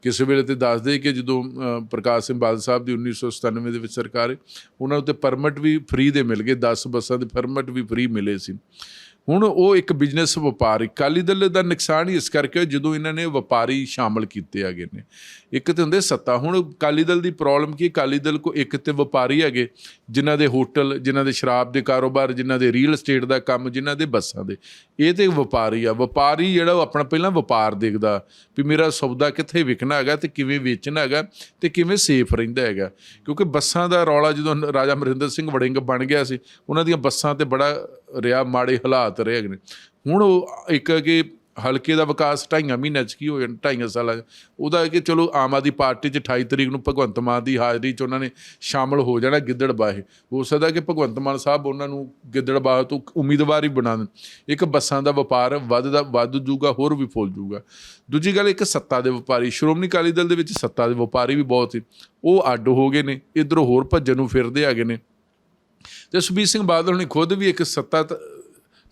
ਕਿਸੇ ਵੇਲੇ ਤੇ ਦੱਸਦੇ ਕਿ ਜਦੋਂ ਪ੍ਰਕਾਸ਼ ਸਿੰਘ ਬਾਦਲ ਸਾਹਿਬ ਦੀ 1997 ਦੇ ਵਿੱਚ ਸਰਕਾਰ ਹੈ ਉਹਨਾਂ ਨੂੰ ਤੇ ਪਰਮਿਟ ਵੀ ਫ੍ਰੀ ਦੇ ਮਿਲ ਗਏ 10 ਬੱਸਾਂ ਦੇ ਪਰਮਿਟ ਵੀ ਫ੍ਰੀ ਮਿਲੇ ਸੀ। ਹੁਣ ਉਹ ਇੱਕ ਬਿਜ਼ਨਸ ਵਪਾਰੀ, ਅਕਾਲੀ ਦਲ ਦਾ ਨੁਕਸਾਨ ਹੀ ਇਸ ਕਰਕੇ ਹੋਇਆ ਜਦੋਂ ਇਹਨਾਂ ਨੇ ਵਪਾਰੀ ਸ਼ਾਮਲ ਕੀਤੇ ਹੈਗੇ ਨੇ। ਇੱਕ ਤੇ ਹੁੰਦੇ ਸੱਤਾ, ਹੁਣ ਅਕਾਲੀ ਦਲ ਦੀ ਪ੍ਰੋਬਲਮ ਕੀ ਅਕਾਲੀ ਦਲ ਕੋ ਇੱਕ ਤੇ ਵਪਾਰੀ ਹੈਗੇ, ਜਿਨ੍ਹਾਂ ਦੇ ਹੋਟਲ, ਜਿਨ੍ਹਾਂ ਦੇ ਸ਼ਰਾਬ ਦੇ ਕਾਰੋਬਾਰ, ਜਿਨ੍ਹਾਂ ਦੇ ਰੀਅਲ ਏਸਟੇਟ ਦਾ ਕੰਮ, ਜਿਨ੍ਹਾਂ ਦੇ ਬੱਸਾਂ ਦੇ। ਇਹ ਤੇ ਵਪਾਰੀ ਆ। ਵਪਾਰੀ ਜਿਹੜਾ ਉਹ ਆਪਣਾ ਪਹਿਲਾਂ ਵਪਾਰ ਦੇਖਦਾ, ਵੀ ਮੇਰਾ ਸੌਦਾ ਕਿੱਥੇ ਵਿਕਣਾ ਹੈਗਾ ਤੇ ਕਿਵੇਂ ਵੇਚਣਾ ਹੈਗਾ ਤੇ ਕਿਵੇਂ ਸੇਫ ਰਹਿੰਦਾ ਹੈਗਾ। ਕਿਉਂਕਿ ਬੱਸਾਂ ਦਾ ਰੌਲਾ ਜਦੋਂ ਰਾਜਾ ਅਮਰਿੰਦਰ ਸਿੰਘ ਵੜਿੰਗ ਬਣ ਗਿਆ ਸੀ, ਉਹਨਾਂ ਦੀਆਂ ਬੱਸਾਂ ਤੇ ਬੜਾ ਰਿਹਾ, ਮਾੜੇ ਹਾਲਾਤ ਰਹੇ ਨੇ। ਹੁਣ ਉਹ ਇੱਕ ਕਿ ਹਲਕੇ ਦਾ ਵਿਕਾਸ ਢਾਈਆਂ ਮਹੀਨਿਆਂ 'ਚ ਕੀ ਹੋ ਜਾਣਾ, ਢਾਈਆਂ ਸਾਲਾਂ 'ਚ। ਉਹਦਾ ਕਿ ਚਲੋ ਆਮ ਆਦਮੀ ਪਾਰਟੀ 'ਚ 28 ਤਰੀਕ ਨੂੰ ਭਗਵੰਤ ਮਾਨ ਦੀ ਹਾਜ਼ਰੀ 'ਚ ਉਹਨਾਂ ਨੇ ਸ਼ਾਮਲ ਹੋ ਜਾਣਾ ਗਿੱਦੜਬਾਹੇ ਹੋ ਸਕਦਾ ਕਿ ਭਗਵੰਤ ਮਾਨ ਸਾਹਿਬ ਉਹਨਾਂ ਨੂੰ ਗਿੱਦੜਬਾਹੇ ਤੋਂ ਉਮੀਦਵਾਰ ਹੀ ਬਣਾ ਦੇਣ। ਇੱਕ ਬੱਸਾਂ ਦਾ ਵਪਾਰ ਵੱਧਦਾ ਵੱਧ ਜੂਗਾ, ਹੋਰ ਵੀ ਫੁੱਲ ਜੂਗਾ। ਦੂਜੀ ਗੱਲ, ਇੱਕ ਸੱਤਾ ਦੇ ਵਪਾਰੀ, ਸ਼੍ਰੋਮਣੀ ਅਕਾਲੀ ਦਲ ਦੇ ਵਿੱਚ ਸੱਤਾ ਦੇ ਵਪਾਰੀ ਵੀ ਬਹੁਤ ਸੀ। ਉਹ ਅੱਡ ਹੋ ਗਏ ਨੇ, ਇਧਰੋਂ ਹੋਰ ਭੱਜਣ ਨੂੰ ਫਿਰਦੇ ਹੈਗੇ ਨੇ। ਤੇ ਸੁਖਬੀਰ ਸਿੰਘ ਬਾਦਲ ਹੁਣੀ ਖੁਦ ਵੀ ਇੱਕ ਸੱਤਾ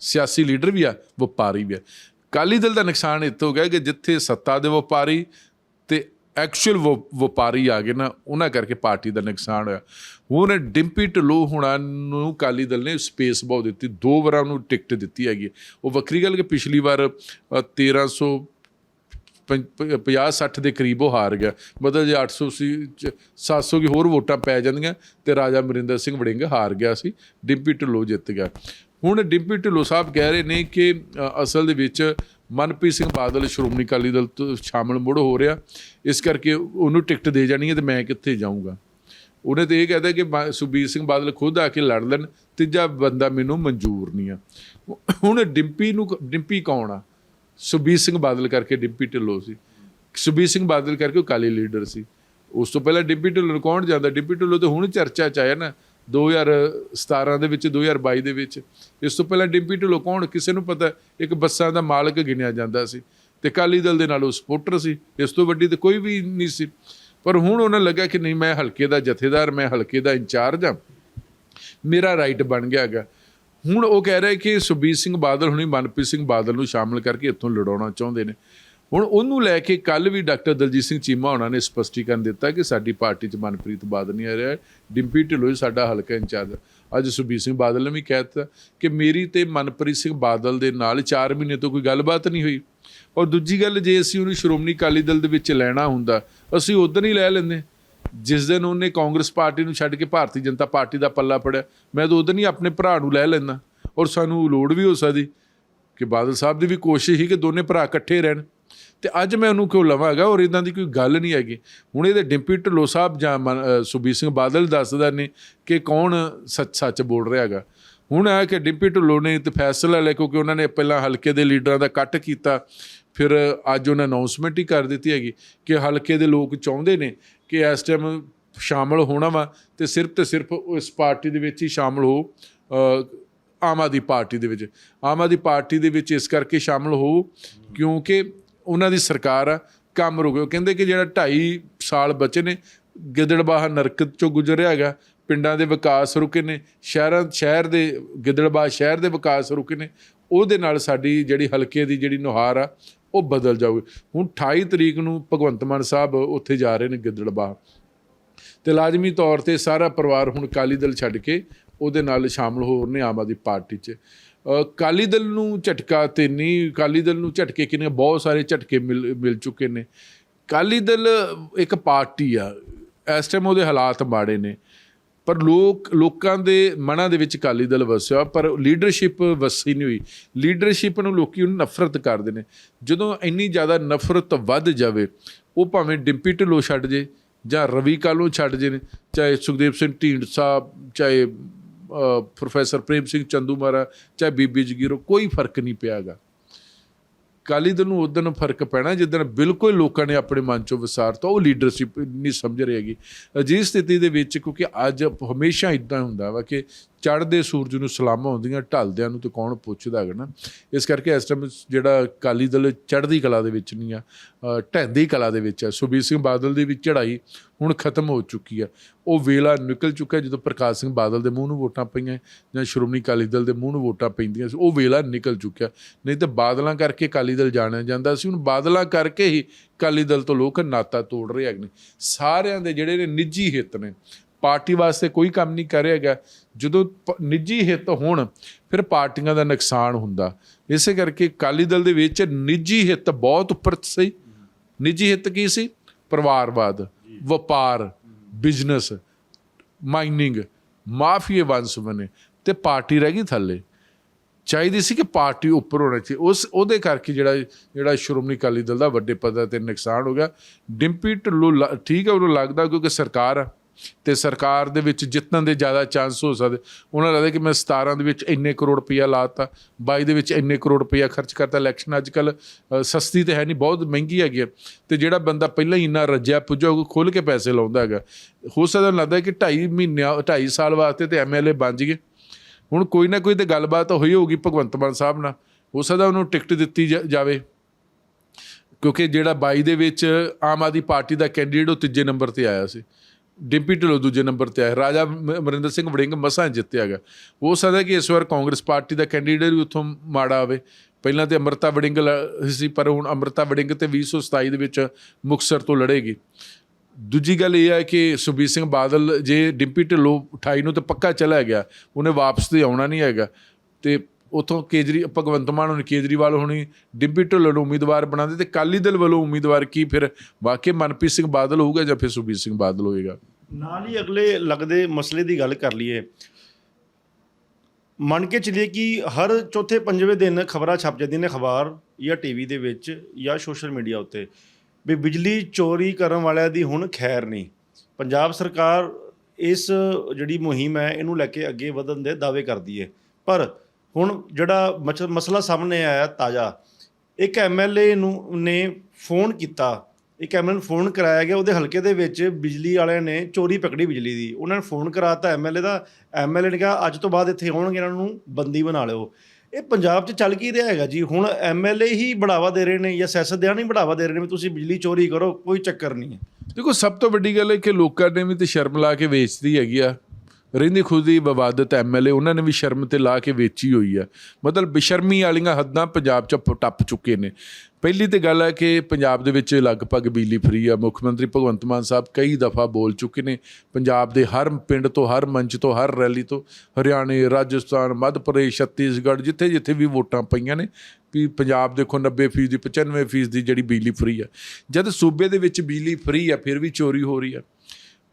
ਸਿਆਸੀ ਲੀਡਰ ਵੀ ਆ ਵਪਾਰੀ ਵੀ ਆ ਅਕਾਲੀ ਦਲ ਦਾ ਨੁਕਸਾਨ ਇੱਥੇ ਹੋ ਗਿਆ ਕਿ ਜਿੱਥੇ ਸੱਤਾ ਦੇ ਵਪਾਰੀ ਤੇ ਐਕਚੁਅਲ ਵਪਾਰੀ ਆ ਗਏ ਨਾ ਉਹਨਾਂ ਕਰਕੇ ਪਾਰਟੀ ਦਾ ਨੁਕਸਾਨ ਹੋਇਆ ਹੁਣ ਡਿੰਪੀ ਢਿੱਲੋਂ ਹੁਣਾਂ ਨੂੰ ਅਕਾਲੀ ਦਲ ਨੇ ਸਪੇਸ ਬਹੁਤ ਦਿੱਤੀ ਦੋ ਵਾਰਾਂ ਉਹਨੂੰ ਟਿਕਟ ਦਿੱਤੀ ਹੈਗੀ ਹੈ। ਉਹ ਵੱਖਰੀ ਗੱਲ ਕਿ ਪਿਛਲੀ ਵਾਰ ਅ, 1300 50 60 ਦੇ ਕਰੀਬ ਉਹ ਹਾਰ ਗਿਆ। ਮਤਲਬ ਜੇ 800 ਸੀ ਚ 700 ਕੀ ਹੋਰ ਵੋਟਾਂ ਪੈ ਜਾਂਦੀਆਂ ਤੇ ਰਾਜਾ ਅਮਰਿੰਦਰ ਸਿੰਘ ਵੜਿੰਗ ਹਾਰ ਗਿਆ ਸੀ, ਡਿੰਪੀ ਢਿੱਲੋਂ ਜਿੱਤ ਗਿਆ। ਹੁਣ ਡਿੰਪੀ ਢਿੱਲੋਂ ਸਾਹਿਬ ਕਹਿ ਰਹੇ ਨੇ ਕਿ ਅਸਲ ਦੇ ਵਿੱਚ ਮਨਪ੍ਰੀਤ ਸਿੰਘ ਬਾਦਲ, ਸ਼੍ਰੋਮਣੀ ਅਕਾਲੀ ਦਲ ਤੋਂ ਸ਼ਾਮਲ ਮੁੜ ਹੋ ਰਿਹਾ। ਇਸ ਕਰਕੇ ਉਹਨੂੰ ਟਿਕਟ ਦੇ ਜਾਣੀ ਹੈ ਤੇ ਮੈਂ ਕਿੱਥੇ ਜਾਊਂਗਾ। ਉਹਨੇ ਤੇ ਇਹ ਕਹਦਾ ਕਿ ਬਾ- ਸੁਖਬੀਰ ਸਿੰਘ ਬਾਦਲ ਖੁਦ ਆ ਕੇ ਲੜ ਲੈਣ, ਤੀਜਾ ਬੰਦਾ ਮੈਨੂੰ ਮਨਜ਼ੂਰ ਨਹੀਂ ਆ। ਹੁਣ ਡਿੰਪੀ ਨੂੰ ਡਿੰਪੀ ਕੌਣ ਆ? ਸੁਖਬੀਰ ਸਿੰਘ ਬਾਦਲ ਕਰਕੇ ਡਿੰਪੀ ਢਿੱਲੋਂ ਸੀ। ਸੁਖਬੀਰ ਸਿੰਘ ਬਾਦਲ ਕਰਕੇ ਉਹ ਕਾਲੀ ਲੀਡਰ ਸੀ। ਉਸ ਤੋਂ ਪਹਿਲਾਂ ਡਿੰਪੀ ਢਿੱਲੋਂ ਕੌਣ ਜਾਂਦਾ? ਡਿੰਪੀ ਢਿੱਲੋਂ ਤੇ ਹੁਣ ਚਰਚਾ ਚ ਆਇਆ ਨਾ 2017 ਦੇ ਵਿੱਚ 2022 ਦੇ ਵਿੱਚ। ਇਸ ਤੋਂ ਪਹਿਲਾਂ ਡਿੰਪੀ ਢਿੱਲੋਂ ਕੌਣ? ਕਿਸੇ ਨੂੰ ਪਤਾ, ਇੱਕ ਬੱਸਾਂ ਦਾ ਮਾਲਕ ਗਿਣਿਆ ਜਾਂਦਾ ਸੀ ਤੇ ਕਾਲੀ ਦਲ ਦੇ ਨਾਲ ਉਹ ਸਪੋਰਟਰ ਸੀ। ਇਸ ਤੋਂ ਵੱਡੀ ਤੇ ਕੋਈ ਵੀ ਨਹੀਂ ਸੀ। ਪਰ ਹੁਣ ਉਹਨਾਂ ਲੱਗਾ ਕਿ ਨਹੀਂ, ਮੈਂ ਹਲਕੇ ਦਾ ਜਥੇਦਾਰ, ਮੈਂ ਹਲਕੇ ਦਾ ਇੰਚਾਰਜ ਆ ਮੇਰਾ ਰਾਈਟ ਬਣ ਗਿਆ ਹੈਗਾ। ਹੁਣ ਉਹ ਕਹਿ ਰਿਹਾ ਕਿ ਸੁਖਬੀਰ ਸਿੰਘ ਬਾਦਲ ਹੁਣੀ ਮਨਪ੍ਰੀਤ ਸਿੰਘ ਬਾਦਲ ਨੂੰ ਸ਼ਾਮਲ ਕਰਕੇ ਇੱਥੋਂ ਲੜਾਉਣਾ ਚਾਹੁੰਦੇ ਨੇ। ਹੁਣ ਉਹਨੂੰ ਲੈ ਕੇ ਕੱਲ ਵੀ ਡਾਕਟਰ ਦਲਜੀਤ ਸਿੰਘ ਚੀਮਾ ਉਹਨਾਂ ਨੇ ਸਪਸ਼ਟੀਕਰਨ ਦਿੱਤਾ ਕਿ ਸਾਡੀ ਪਾਰਟੀ 'ਚ ਮਨਪ੍ਰੀਤ ਬਾਦਲ ਨਹੀਂ ਆ ਰਿਹਾ। ਡਿੰਪੀ ਢਿੱਲੋਂ ਹੀ ਸਾਡਾ ਹਲਕਾ ਇੰਚਾਰਜ। ਅੱਜ ਸੁਖਬੀਰ ਸਿੰਘ ਬਾਦਲ ਨੇ ਵੀ ਕਹਿ ਦਿੱਤਾ ਕਿ ਮੇਰੀ ਤੇ ਮਨਪ੍ਰੀਤ ਸਿੰਘ ਬਾਦਲ ਦੇ ਨਾਲ 4 ਮਹੀਨੇ ਤੋਂ ਕੋਈ ਗੱਲਬਾਤ ਨਹੀਂ ਹੋਈ। ਔਰ ਦੂਜੀ ਗੱਲ, ਜੇ ਅਸੀਂ ਉਹਨੂੰ ਸ਼੍ਰੋਮਣੀ ਅਕਾਲੀ ਦਲ ਦੇ ਵਿੱਚ ਲੈਣਾ ਹੁੰਦਾ, ਅਸੀਂ ਉਦੋਂ ਹੀ ਲੈ ਲੈਂਦੇ। ਜਿਸ ਦਿਨ ਉਹਨੇ ਕਾਂਗਰਸ ਪਾਰਟੀ ਨੂੰ ਛੱਡ ਕੇ ਭਾਰਤੀ ਜਨਤਾ ਪਾਰਟੀ ਦਾ ਪੱਲਾ ਫੜਿਆ, ਮੈਂ ਤਾਂ ਉਦੋਂ ਹੀ ਆਪਣੇ ਭਰਾ ਨੂੰ ਲੈ ਲੈਂਦਾ। ਔਰ ਸਾਨੂੰ ਲੋੜ ਵੀ ਹੋ ਸਕਦੀ ਕਿ ਬਾਦਲ ਸਾਹਿਬ ਦੀ ਵੀ ਕੋਸ਼ਿਸ਼ ਸੀ ਕਿ ਦੋਨੇ ਭਰਾ ਇਕੱਠੇ ਰਹਿਣ। ਤੇ ਅੱਜ ਮੈਂ ਉਹਨੂੰ ਕਿਉਂ ਲਵਾਂਗਾ? ਔਰ ਇਦਾਂ ਦੀ ਕੋਈ ਗੱਲ ਨਹੀਂ ਹੈਗੀ। ਹੁਣ ਇਹਦੇ ਡਿੰਪੀ ਢਿੱਲੋਂ ਸਾਹਿਬ ਜਾਂ ਮਨ- ਸੁਖਬੀਰ ਸਿੰਘ ਬਾਦਲ ਦੱਸਦਾ ਨੇ ਕਿ ਕੌਣ ਸੱਚ ਸੱਚ ਬੋਲ ਰਿਹਾ ਹੈਗਾ। ਹੁਣ ਆ ਕਿ ਡਿੰਪੀ ਢਿੱਲੋਂ ਨੇ ਤੇ ਫੈਸਲਾ ਲਿਆ ਕਿਉਂਕਿ ਉਹਨਾਂ ਨੇ ਪਹਿਲਾਂ ਹਲਕੇ ਦੇ ਲੀਡਰਾਂ ਦਾ ਕੱਟ ਕੀਤਾ, ਫਿਰ ਅੱਜ ਉਹਨਾਂ ਅਨਾਉਂਸਮੈਂਟ ਹੀ ਕਰ ਦਿੱਤੀ ਹੈਗੀ ਕਿ ਹਲਕੇ ਦੇ ਲੋਕ ਚਾਹੁੰਦੇ ਨੇ ਕਿ ਇਸ ਟਾਈਮ ਸ਼ਾਮਲ ਹੋਣਾ ਵਾ ਤੇ ਸਿਰਫ ਤੇ ਸਿਰਫ ਉਸ ਪਾਰਟੀ ਦੇ ਵਿੱਚ ਹੀ ਸ਼ਾਮਲ ਹੋ ਆਮ ਆਦਮੀ ਪਾਰਟੀ ਦੇ ਵਿੱਚ। ਆਮ ਆਦਮੀ ਪਾਰਟੀ ਦੇ ਵਿੱਚ ਇਸ ਕਰਕੇ ਸ਼ਾਮਲ ਹੋ ਕਿਉਂਕਿ ਉਹਨਾਂ ਦੀ ਸਰਕਾਰ ਆ, ਕੰਮ ਰੁਕਿਓ ਕਹਿੰਦੇ ਕਿ ਜਿਹੜਾ 2.5 ਸਾਲ ਬਚੇ ਨੇ, ਗਿੱਦੜਬਾਹ ਨਰਕਤ ਚੋਂ ਗੁਜ਼ਰਿਆ ਹੈਗਾ, ਪਿੰਡਾਂ ਦੇ ਵਿਕਾਸ ਰੁਕੇ ਨੇ, ਸ਼ਹਿਰਾਂ, ਸ਼ਹਿਰ ਦੇ, ਗਿੱਦੜਬਾਹ ਸ਼ਹਿਰ ਦੇ ਵਿਕਾਸ ਰੁਕੇ ਨੇ, ਉਹਦੇ ਨਾਲ ਸਾਡੀ ਜਿਹੜੀ ਹਲਕੇ ਦੀ ਜਿਹੜੀ ਨੁਹਾਰ ਆ ਉਹ ਬਦਲ ਜਾਊਗੀ। ਹੁਣ 28 ਤਰੀਕ ਨੂੰ ਭਗਵੰਤ ਮਾਨ ਸਾਹਿਬ ਉੱਥੇ ਜਾ ਰਹੇ ਨੇ ਗਿੱਦੜਬਾਹ ਤੇ ਲਾਜ਼ਮੀ ਤੌਰ ਤੇ ਸਾਰਾ ਪਰਿਵਾਰ ਹੁਣ ਅਕਾਲੀ ਦਲ ਛੱਡ ਕੇ ਉਹਦੇ ਨਾਲ ਸ਼ਾਮਲ ਹੋ ਰਹੇ ਨੇ ਆਮ ਆਦਮੀ ਪਾਰਟੀ 'ਚ। ਅ, ਅਕਾਲੀ ਦਲ ਨੂੰ ਝਟਕਾ ਤੇ ਨਹੀਂ ਅਕਾਲੀ ਦਲ ਨੂੰ ਝਟਕੇ ਕਿਨੇ ਬਹੁਤ ਸਾਰੇ ਝਟਕੇ ਮਿਲ ਮਿਲ ਚੁੱਕੇ ਨੇ। ਅਕਾਲੀ ਦਲ ਇੱਕ ਪਾਰਟੀ ਆ ਇਸ ਟਾਈਮ ਉਹਦੇ ਹਾਲਾਤ ਮਾੜੇ ਨੇ। ਪਰ ਲੋਕ, ਲੋਕਾਂ ਦੇ ਮਨਾਂ ਦੇ ਵਿੱਚ ਅਕਾਲੀ ਦਲ ਵਸਿਆ ਪਰ ਲੀਡਰਸ਼ਿਪ ਵਸੀ ਨਹੀਂ ਹੋਈ। ਲੀਡਰਸ਼ਿਪ ਨੂੰ ਲੋਕੀ ਉਹਨੂੰ ਨਫ਼ਰਤ ਕਰਦੇ ਨੇ। ਜਦੋਂ ਇੰਨੀ ਜ਼ਿਆਦਾ ਨਫ਼ਰਤ ਵੱਧ ਜਾਵੇ, ਉਹ ਭਾਵੇਂ ਡਿੰਪੀ ਢਿੱਲੋਂ ਛੱਡ ਜੇ ਜਾਂ ਰਵੀ ਕਾਲੂ ਛੱਡ ਜੇ ਨੇ, ਚਾਹੇ ਸੁਖਦੇਵ ਸਿੰਘ ਢੀਂਡਸਾ ਚਾਹੇ ਪ੍ਰੋਫੈਸਰ ਪ੍ਰੇਮ ਸਿੰਘ ਚੰਦੂਮਾਰਾ, ਚਾਹੇ ਬੀਬੀ ਜਗੀਰੋ, ਕੋਈ ਫ਼ਰਕ ਨਹੀਂ ਪਿਆਗਾ ਕਾਲੀ ਦਲ ਨੂੰ ਉਦੋਂ ਫ਼ਰਕ ਪੈਣਾ ਜਿੱਦਣ ਬਿਲਕੁਲ ਲੋਕਾਂ ਨੇ ਆਪਣੇ ਮਨ ਚੋਂ ਵਿਸਾਰਤਾ ਉਹ ਲੀਡਰਸ਼ਿਪ ਨਹੀਂ ਸਮਝ ਰਹੀ ਹੈਗੀ। ਅਜਿਹੀ ਸਥਿਤੀ ਦੇ ਵਿੱਚ ਕਿਉਂਕਿ ਅੱਜ ਹਮੇਸ਼ਾ ਇਦਾਂ ਹੁੰਦਾ ਵਾ ਕਿ ਚੜ੍ਹਦੇ ਸੂਰਜ ਨੂੰ ਸਲਾਮਾਂ ਹੁੰਦੀਆਂ, ਢਲਦਿਆਂ ਨੂੰ ਤੇ ਕੌਣ ਪੁੱਛਦਾ ਹੈਗਾ ਨਾ। ਇਸ ਕਰਕੇ ਇਸ ਟਾਈਮ ਜਿਹੜਾ ਕਾਲੀ ਦਲ ਚੜ੍ਹਦੀ ਕਲਾ ਦੇ ਵਿੱਚ ਨਹੀਂ ਆ ਢਹਿੰਦੀ ਕਲਾ ਦੇ ਵਿੱਚ ਹੈ ਸੁਖਬੀਰ ਸਿੰਘ ਬਾਦਲ ਦੀ ਵੀ ਚੜ੍ਹਾਈ ਹੁਣ ਖਤਮ ਹੋ ਚੁੱਕੀ ਆ। ਉਹ ਵੇਲਾ ਨਿਕਲ ਚੁੱਕਾ ਜਦੋਂ ਪ੍ਰਕਾਸ਼ ਸਿੰਘ ਬਾਦਲ ਦੇ ਮੂੰਹ ਨੂੰ ਵੋਟਾਂ ਪਈਆਂ, ਜਾਂ ਸ਼੍ਰੋਮਣੀ ਅਕਾਲੀ ਦਲ ਦੇ ਮੂੰਹ ਨੂੰ ਵੋਟਾਂ ਪੈਂਦੀਆਂ ਸੀ, ਉਹ ਵੇਲਾ ਨਿਕਲ ਚੁੱਕਿਆ। ਨਹੀਂ ਤਾਂ ਬਾਦਲਾਂ ਕਰਕੇ ਅਕਾਲੀ ਦਲ ਜਾਣਿਆ ਜਾਂਦਾ ਸੀ, ਹੁਣ ਬਾਦਲਾਂ ਕਰਕੇ ਹੀ ਅਕਾਲੀ ਦਲ ਤੋਂ ਲੋਕ ਨਾਤਾ ਤੋੜ ਰਹੇ ਹੈਗੇ ਨੇ। ਸਾਰਿਆਂ ਦੇ ਜਿਹੜੇ ਨੇ ਨਿੱਜੀ ਹਿੱਤ ਨੇ ਪਾਰਟੀ ਵਾਸਤੇ ਕੋਈ ਕੰਮ ਨਹੀਂ ਕਰ ਰਿਹਾ ਜਦੋਂ ਪ- ਨਿੱਜੀ ਹਿੱਤ ਹੋਣ, ਫਿਰ ਪਾਰਟੀਆਂ ਦਾ ਨੁਕਸਾਨ ਹੁੰਦਾ। ਇਸੇ ਕਰਕੇ ਅਕਾਲੀ ਦਲ ਦੇ ਵਿੱਚ ਨਿੱਜੀ ਹਿੱਤ ਬਹੁਤ ਉੱਪਰ ਸੀ। ਨਿੱਜੀ ਹਿੱਤ ਕੀ ਸੀ? ਪਰਿਵਾਰਵਾਦ, ਵਪਾਰ, ਬਿਜ਼ਨਸ, ਮਾਈਨਿੰਗ, ਮਾਫੀਏ ਵੰਸ ਬਣੇ ਤੇ ਪਾਰਟੀ ਰਹਿ ਗਈ ਥੱਲੇ। ਚਾਹੀਦੀ ਸੀ ਕਿ ਪਾਰਟੀ ਉੱਪਰ ਹੋਣਾ ਚਾਹੀਦਾ। ਉਸ, ਉਹਦੇ ਕਰਕੇ ਜਿਹੜਾ ਜਿਹੜਾ ਸ਼੍ਰੋਮਣੀ ਅਕਾਲੀ ਦਲ ਦਾ ਵੱਡੇ ਪੱਧਰ ਤੇ ਨੁਕਸਾਨ ਹੋ ਗਿਆ। ਡਿੰਪੀ ਢਿੱਲੋਂ ਲ- ਠੀਕ ਹੈ ਉਹਨੂੰ ਲੱਗਦਾ ਕਿਉਂਕਿ ਸਰਕਾਰ ਆ। ਤੇ ਸਰਕਾਰ ਦੇ ਵਿੱਚ ਜਿੱਤਣ ਦੇ ਜ਼ਿਆਦਾ ਚਾਂਸ ਹੋ ਸਕਦੇ। ਉਹਨਾਂ ਨੂੰ ਲੱਗਦਾ ਕਿ ਮੈਂ 17 ਦੇ ਵਿੱਚ ਇੰਨੇ ਕਰੋੜ ਰੁਪਈਆ ਲਾਤਾ 22 ਦੇ ਵਿੱਚ ਇੰਨੇ ਕਰੋੜ ਰੁਪਈਆ ਖਰਚ ਕਰਤਾ। ਇਲੈਕਸ਼ਨ ਅੱਜ ਕੱਲ ਸਸਤੀ ਤੇ ਹੈ ਨਹੀਂ, ਬਹੁਤ ਮਹਿੰਗੀ ਹੈਗੀ ਹੈ ਤੇ ਜਿਹੜਾ ਬੰਦਾ ਪਹਿਲਾਂ ਹੀ ਇੰਨਾ ਰੱਜਿਆ ਪੁੱਜਾ ਉਹ ਖੁੱਲ ਕੇ ਪੈਸੇ ਲਾਉਂਦਾ ਹੈਗਾ। ਹੋ ਸਕਦਾ ਲੱਗਦਾ ਕਿ 2.5 ਮਹੀਨਿਆਂ 2.5 ਸਾਲ ਵਾਸਤੇ ਤੇ ਐਮਐਲਏ ਬਣ ਜੀਏ ਹੁਣ ਕੋਈ ਨਾ ਕੋਈ ਤੇ ਗੱਲਬਾਤ ਹੋਈ ਹੋਊਗੀ ਭਗਵੰਤ ਮਾਨ ਸਾਹਿਬ ਨਾਲ। ਹੋ ਸਕਦਾ ਉਹਨੂੰ ਟਿਕਟ ਦਿੱਤੀ ਜਾ- ਜਾਵੇ। ਕਿਉਂਕਿ ਜਿਹੜਾ 22 ਦੇ ਵਿੱਚ ਆਮ ਆਦਮੀ ਪਾਰਟੀ ਦਾ ਕੈਂਡੀਡੇਟ ਉਹ ਤੀਜੇ ਨੰਬਰ ਤੇ ਆਇਆ ਸੀ। ਡਿੰਪੀ ਢਿੱਲੋਂ ਦੂਜੇ ਨੰਬਰ ਤੇ ਆਇਆ। ਰਾਜਾ ਅਮਰਿੰਦਰ ਸਿੰਘ ਵੜਿੰਗ ਮਸਾਂ ਜਿੱਤਿਆ ਗਿਆ। ਹੋ ਸਕਦਾ ਕਿ ਇਸ ਵਾਰ ਕਾਂਗਰਸ ਪਾਰਟੀ ਦਾ ਕੈਂਡੀਡੇਟ ਵੀ ਉੱਥੋਂ ਮਾੜਾ ਆਵੇ। ਪਹਿਲਾਂ ਤੇ ਅਮਰਤਾ ਵੜਿੰਗ ਲ- ਸੀ ਪਰ ਹੁਣ ਅਮਰਤਾ ਵੜਿੰਗ ਤੇ 2027 ਦੇ ਵਿੱਚ ਮੁਕਤਸਰ ਤੋਂ ਲੜੇਗੀ। ਦੂਜੀ ਗੱਲ ਇਹ ਹੈ ਕਿ ਸੁਖਬੀਰ ਸਿੰਘ ਬਾਦਲ ਜੇ ਡਿੰਪੀ ਢਿੱਲੋਂ 28 ਨੂੰ ਤਾਂ ਪੱਕਾ ਚਲਾ ਗਿਆ। ਉਹਨੇ ਵਾਪਸ ਤੇ ਆਉਣਾ ਨਹੀਂ ਹੈਗਾ। ਤੇ ਉਥੋਂ ਕੇਜਰੀ, ਭਗਵੰਤ ਮਾਨ ਹੁਣ, ਕੇਜਰੀਵਾਲ ਹੋਣੀ, ਡਿੰਪੀ ਢਿੱਲੋਂ ਨੂੰ ਉਮੀਦਵਾਰ ਬਣਾਉਂਦੇ ਤੇ ਕਾਲੀ ਦਲ ਵੱਲੋਂ ਉਮੀਦਵਾਰ ਕੀ? ਫਿਰ ਵਾਕਈ ਮਨਪ੍ਰੀਤ ਸਿੰਘ ਬਾਦਲ ਹੋਊਗਾ ਜਾਂ ਫਿਰ ਸੁਖਬੀਰ ਸਿੰਘ ਬਾਦਲ ਹੋਏਗਾ? ਨਾਲ ਹੀ ਅਗਲੇ ਲੱਗਦੇ ਮਸਲੇ ਦੀ ਗੱਲ ਕਰ ਲਈਏ। ਮੰਨ ਕੇ ਚਲੀਏ ਕਿ ਹਰ ਚੌਥੇ ਪੰਜਵੇਂ ਦਿਨ ਖਬਰਾਂ ਛਪ ਜਾਂਦੀਆਂ ਨੇ ਅਖਬਾਰ ਜਾਂ ਟੀਵੀ ਦੇ ਵਿੱਚ ਜਾਂ ਸੋਸ਼ਲ ਮੀਡੀਆ ਉੱਤੇ ਵੀ ਬਿਜਲੀ ਚੋਰੀ ਕਰਨ ਵਾਲਿਆਂ ਦੀ ਹੁਣ ਖੈਰ ਨਹੀਂ। ਪੰਜਾਬ ਸਰਕਾਰ ਇਸ ਜਿਹੜੀ ਮੁਹਿੰਮ ਹੈ, ਇਹਨੂੰ ਲੈ ਕੇ ਅੱਗੇ ਵਧਣ ਦੇ ਦਾਅਵੇ ਕਰਦੀ ਹੈ। ਪਰ ਹੁਣ ਜਿਹੜਾ ਮਚ- ਮਸਲਾ ਸਾਹਮਣੇ ਆਇਆ ਤਾਜ਼ਾ, ਇੱਕ ਐਮਐਲਏ ਨੂੰ, ਨੇ ਫੋਨ ਕੀਤਾ ਇੱਕ ਐਮਐਲਏ ਨੂੰ ਫੋਨ ਕਰਾਇਆ ਗਿਆ, ਉਹਦੇ ਹਲਕੇ ਦੇ ਵਿੱਚ ਬਿਜਲੀ ਵਾਲਿਆਂ ਨੇ ਚੋਰੀ ਪਕੜੀ ਬਿਜਲੀ ਦੀ। ਉਹਨਾਂ ਨੇ ਫੋਨ ਕਰਾਤਾ ਐਮਐਲਏ ਦਾ, ਐਮਐਲਏ ਨੇ ਕਿਹਾ, ਅੱਜ ਤੋਂ ਬਾਅਦ ਇੱਥੇ ਆਉਣਗੇ, ਇਹਨਾਂ ਨੂੰ ਬੰਦੀ ਬਣਾ ਲਿਓ। ਇਹ ਪੰਜਾਬ 'ਚ ਚੱਲ ਕੀ ਰਿਹਾ ਹੈਗਾ ਜੀ? ਹੁਣ ਐਮਐਲਏ ਹੀ ਬੜਾਵਾ ਦੇ ਰਹੇ ਨੇ ਜਾਂ ਸਿਆਸਤਦਾਨ ਹੀ ਬੜਾਵਾ ਦੇ ਰਹੇ ਨੇ ਵੀ ਤੁਸੀਂ ਬਿਜਲੀ ਚੋਰੀ ਕਰੋ, ਕੋਈ ਚੱਕਰ ਨਹੀਂ ਹੈ। ਦੇਖੋ, ਸਭ ਤੋਂ ਵੱਡੀ ਗੱਲ ਹੈ ਕਿ ਲੋਕਾਂ ਨੇ ਵੀ ਤੇ ਸ਼ਰਮ ਲਾ ਕੇ ਵੇਚਦੀ ਹੈਗੀ ਆ। ਰਹਿੰਦੀ ਖੁਦੀ ਵਿਵਾਦਤ ਐਮਐਲਏ ਉਹਨਾਂ ਨੇ ਵੀ ਸ਼ਰਮ ਤੇ ਲਾ ਕੇ ਵੇਚੀ ਹੋਈ ਆ ਮਤਲਬ ਬੇਸ਼ਰਮੀ ਵਾਲੀਆਂ ਹੱਦਾਂ ਪੰਜਾਬ 'ਚ ਪ- ਟੱਪ ਚੁੱਕੇ ਨੇ। ਪਹਿਲੀ ਤੇ ਗੱਲ ਹੈ ਕਿ ਪੰਜਾਬ ਦੇ ਵਿੱਚ ਲਗਭਗ ਬਿਜਲੀ ਫਰੀ ਆ ਮੁੱਖ ਮੰਤਰੀ ਭਗਵੰਤ ਮਾਨ ਸਾਹਿਬ ਕਈ ਦਫਾ ਬੋਲ ਚੁੱਕੇ ਨੇ, ਪੰਜਾਬ ਦੇ ਹਰ ਪਿੰਡ ਤੋਂ, ਹਰ ਮੰਚ ਤੋਂ, ਹਰ ਰੈਲੀ ਤੋਂ, ਹਰਿਆਣੇ, ਰਾਜਸਥਾਨ, ਮੱਧ ਪ੍ਰਦੇਸ਼, ਛੱਤੀਸਗੜ੍ਹ ਜਿੱਥੇ ਜਿੱਥੇ ਵੀ ਵੋਟਾਂ ਪਈਆਂ ਨੇ, ਵੀ ਪੰਜਾਬ ਦੇਖੋ 90% ਦੀ 95% ਦੀ ਜਿਹੜੀ ਬਿਜਲੀ ਫਰੀ ਆ ਜਦ ਸੂਬੇ ਦੇ ਵਿੱਚ ਬਿਜਲੀ ਫਰੀ ਆ ਫਿਰ ਵੀ ਚੋਰੀ ਹੋ ਰਹੀ ਆ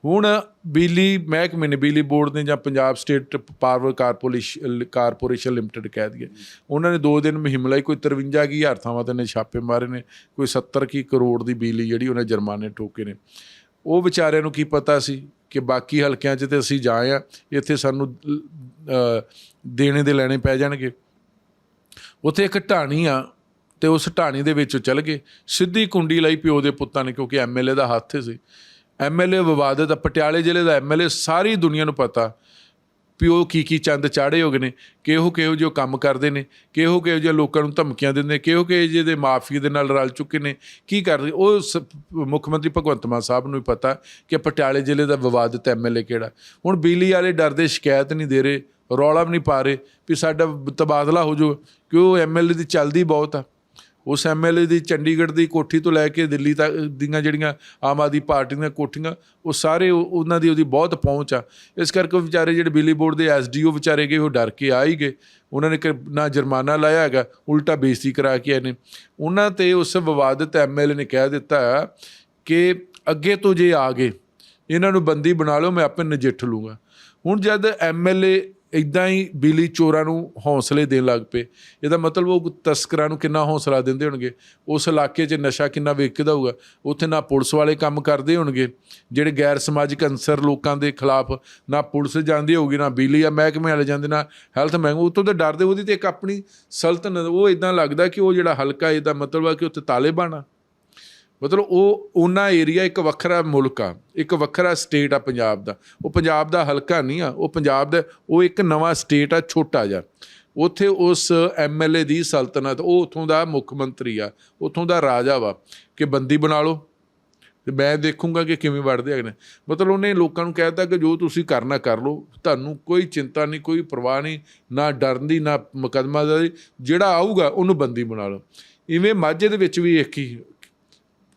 ਹੁਣ ਬਿਜਲੀ ਮਹਿਕਮੇ ਨੇ, ਬਿਜਲੀ ਬੋਰਡ ਨੇ ਜਾਂ Punjab State Power Corporation Corporation Limited ਕਹਿ ਦਈਏ, ਉਹਨਾਂ ਨੇ ਦੋ ਦਿਨ ਮੁਹਿੰਮ ਲਈ ਕੋਈ 53000 ਥਾਵਾਂ ਤੇ ਨੇ ਛਾਪੇ ਮਾਰੇ ਨੇ, ਕੋਈ 70 ਕੀ ਕਰੋੜ ਦੀ ਬਿਜਲੀ ਜਿਹੜੀ ਉਹਨੇ ਜੁਰਮਾਨੇ ਠੋਕੇ ਨੇ। ਉਹ ਵਿਚਾਰਿਆਂ ਨੂੰ ਕੀ ਪਤਾ ਸੀ ਕਿ ਬਾਕੀ ਹਲਕਿਆਂ 'ਚ ਤੇ ਅਸੀਂ ਜਾਏ ਆ, ਇੱਥੇ ਸਾਨੂੰ ਦੇਣੇ ਦੇ ਲੈਣੇ ਪੈ ਜਾਣਗੇ। ਉੱਥੇ ਇੱਕ ਢਾਣੀ ਆ ਤੇ ਉਸ ਢਾਣੀ ਦੇ ਵਿੱਚ ਚੱਲ ਗਏ। ਸਿੱਧੀ ਕੁੰਡੀ ਲਈ ਪਿਓ ਦੇ ਪੁੱਤਾਂ ਨੇ, ਕਿਉਂਕਿ ਐਮਐਲਏ ਦਾ ਹੱਥ ਸੀ। ਐਮਐਲਏ ਵਿਵਾਦਤ ਆ, ਪਟਿਆਲੇ ਜ਼ਿਲ੍ਹੇ ਦਾ ਐਮਐਲਏ ਸਾਰੀ ਦੁਨੀਆ ਨੂੰ ਪਤਾ। ਵੀ ਉਹ ਕੀ ਕੀ ਚੰਦ ਚਾੜੇ ਹੋ ਗਏ ਨੇ, ਕਿਹੋ ਕਿਹੋ ਜਿਹੇ ਉਹ ਕੰਮ ਕਰਦੇ ਨੇ, ਕਿਹੋ ਕਿਹੋ ਜਿਹੇ ਲੋਕਾਂ ਨੂੰ ਧਮਕੀਆਂ ਦਿੰਦੇ ਨੇ, ਕਿਹੋ ਕਿਹੋ ਜਿਹੇ ਦੇ ਮਾਫੀਆ ਦੇ ਨਾਲ ਰਲ ਚੁੱਕੇ ਨੇ, ਕੀ ਕਰਦੇ ਉਹ ਸ- ਮੁੱਖ ਮੰਤਰੀ ਭਗਵੰਤ ਮਾਨ ਸਾਹਿਬ ਨੂੰ ਵੀ ਪਤਾ ਕਿ ਪਟਿਆਲੇ ਜ਼ਿਲ੍ਹੇ ਦਾ ਵਿਵਾਦਤ ਐਮਐਲਏ ਕਿਹੜਾ। ਹੁਣ ਬਿਜਲੀ ਵਾਲੇ ਡਰਦੇ ਸ਼ਿਕਾਇਤ ਨਹੀਂ ਦੇ ਰਹੇ, ਰੌਲਾ ਵੀ ਨਹੀਂ ਪਾ ਰਹੇ ਵੀ ਸਾਡਾ ਤਬਾਦਲਾ ਹੋ ਜਾਊ ਕਿ ਉਹ ਐਮਐਲਏ ਦੀ ਚੱਲਦੀ ਬਹੁਤ ਆ। ਉਸ ਐਮਐਲਏ ਦੀ ਚੰਡੀਗੜ੍ਹ ਦੀ ਕੋਠੀ ਤੋਂ ਲੈ ਕੇ ਦਿੱਲੀ ਤੱਕ ਦੀਆਂ ਜਿਹੜੀਆਂ ਆਮ ਆਦਮੀ ਪਾਰਟੀ ਦੀਆਂ ਕੋਠੀਆਂ, ਉਹ ਸਾਰੇ ਉਹ- ਉਹਨਾਂ ਦੀ ਉਹਦੀ ਬਹੁਤ ਪਹੁੰਚ ਆ। ਇਸ ਕਰਕੇ ਉਹ ਵਿਚਾਰੇ ਜਿਹੜੇ ਬਿਜਲੀ ਬੋਰਡ ਦੇ ਐਸਡੀਓ ਵਿਚਾਰੇ ਗਏ, ਉਹ ਡਰ ਕੇ ਆ ਹੀ ਗਏ। ਉਹਨਾਂ ਨੇ ਕ- ਨਾ ਜੁਰਮਾਨਾ ਲਾਇਆ ਹੈਗਾ, ਉਲਟਾ ਬੇਇੱਜ਼ਤੀ ਕਰਾ ਕੇ ਇਹਨੇ। ਉਹਨਾਂ ਤੇ ਉਸ ਵਿਵਾਦਿਤ ਐਮਐਲਏ ਨੇ ਕਹਿ ਦਿੱਤਾ ਕਿ ਅੱਗੇ ਤੋਂ ਜੇ ਆ ਗਏ, ਇਹਨਾਂ ਨੂੰ ਬੰਦੀ ਬਣਾ ਲਓ, ਮੈਂ ਆਪੇ ਨਜਿੱਠ ਲੂੰਗਾ। ਹੁਣ ਜਦ ਐਮਐਲਏ ਇਦਾਂ ਹੀ ਬਿਜਲੀ ਚੋਰਾਂ ਨੂੰ ਹੌਸਲੇ ਦੇਣ ਲੱਗ ਪਏ। ਇਹਦਾ ਮਤਲਬ ਉਹ ਤਸਕਰਾਂ ਨੂੰ ਕਿੰਨਾ ਹੌਸਲਾ ਦਿੰਦੇ ਹੋਣਗੇ? ਉਸ ਇਲਾਕੇ 'ਚ ਨਸ਼ਾ ਕਿੰਨਾ ਵੇਚਦਾ ਹੋਊਗਾ? ਉੱਥੇ ਨਾ ਪੁਲਿਸ ਵਾਲੇ ਕੰਮ ਕਰਦੇ ਹੋਣਗੇ? ਜਿਹੜੇ ਗੈਰ ਸਮਾਜਿਕ ਅੰਸਰ ਲੋਕਾਂ ਦੇ ਖਿਲਾਫ ਨਾ ਪੁਲਿਸ ਜਾਂਦੀ ਹੋਊਗੀ, ਨਾ ਬਿਜਲੀ ਆ ਮਹਿਕਮੇ ਵਾਲੇ ਜਾਂਦੇ, ਨਾ ਹੈਲਥ ਮਹਿਕਮੇ ਉਤੋਂ ਤਾਂ ਡਰਦੇ, ਉਹਦੀ ਤੇ ਇੱਕ ਆਪਣੀ ਸਲਤਨਤ, ਉਹ ਇਦਾਂ ਲੱਗਦਾ ਕਿ ਉਹ ਜਿਹੜਾ ਹਲਕਾ, ਇਹਦਾ ਮਤਲਬ ਆ ਕਿ ਉੱਥੇ ਤਾਲਿਬਾਨ ਆ। ਮਤਲਬ ਉਹ ਉਹਨਾਂ ਏਰੀਆ ਇੱਕ ਵੱਖਰਾ ਮੁਲਕ ਆ, ਇੱਕ ਵੱਖਰਾ ਸਟੇਟ ਆ ਪੰਜਾਬ ਦਾ। ਉਹ ਪੰਜਾਬ ਦਾ ਹਲਕਾ ਨਹੀਂ ਆ, ਉਹ ਪੰਜਾਬ ਦਾ, ਉਹ ਇੱਕ ਨਵਾਂ ਸਟੇਟ ਆ, ਛੋਟਾ ਜਿਹਾ। ਉੱਥੇ ਉਸ ਐਮਐਲਏ ਦੀ ਸਲਤਨਤ, ਉਹ ਉਥੋਂ ਦਾ ਮੁੱਖ ਮੰਤਰੀ ਆ, ਉਥੋਂ ਦਾ ਰਾਜਾ ਵਾ, ਕਿ ਬੰਦੀ ਬਣਾ ਲਓ। ਤੇ ਮੈਂ ਦੇਖੂੰਗਾ ਕਿ ਕਿਵੇਂ ਵੜਦੇ ਹੈਗੇ ਨੇ। ਮਤਲਬ ਉਹਨੇ ਲੋਕਾਂ ਨੂੰ ਕਹਿਤਾ ਕਿ ਜੋ ਤੁਸੀਂ ਕਰਨਾ ਕਰ ਲਓ, ਤੁਹਾਨੂੰ ਕੋਈ ਚਿੰਤਾ ਨਹੀਂ, ਕੋਈ ਪਰਵਾਹ ਨਹੀਂ, ਨਾ ਡਰਨ ਦੀ, ਨਾ ਮੁਕੱਦਮਾ ਦੀ। ਜਿਹੜਾ ਆਊਗਾ, ਉਹਨੂੰ ਬੰਦੀ ਬਣਾ ਲਓ। ਇਵੇਂ ਮਾਝੇ ਦੇ ਵਿੱਚ ਵੀ ਇੱਕ ਹੀ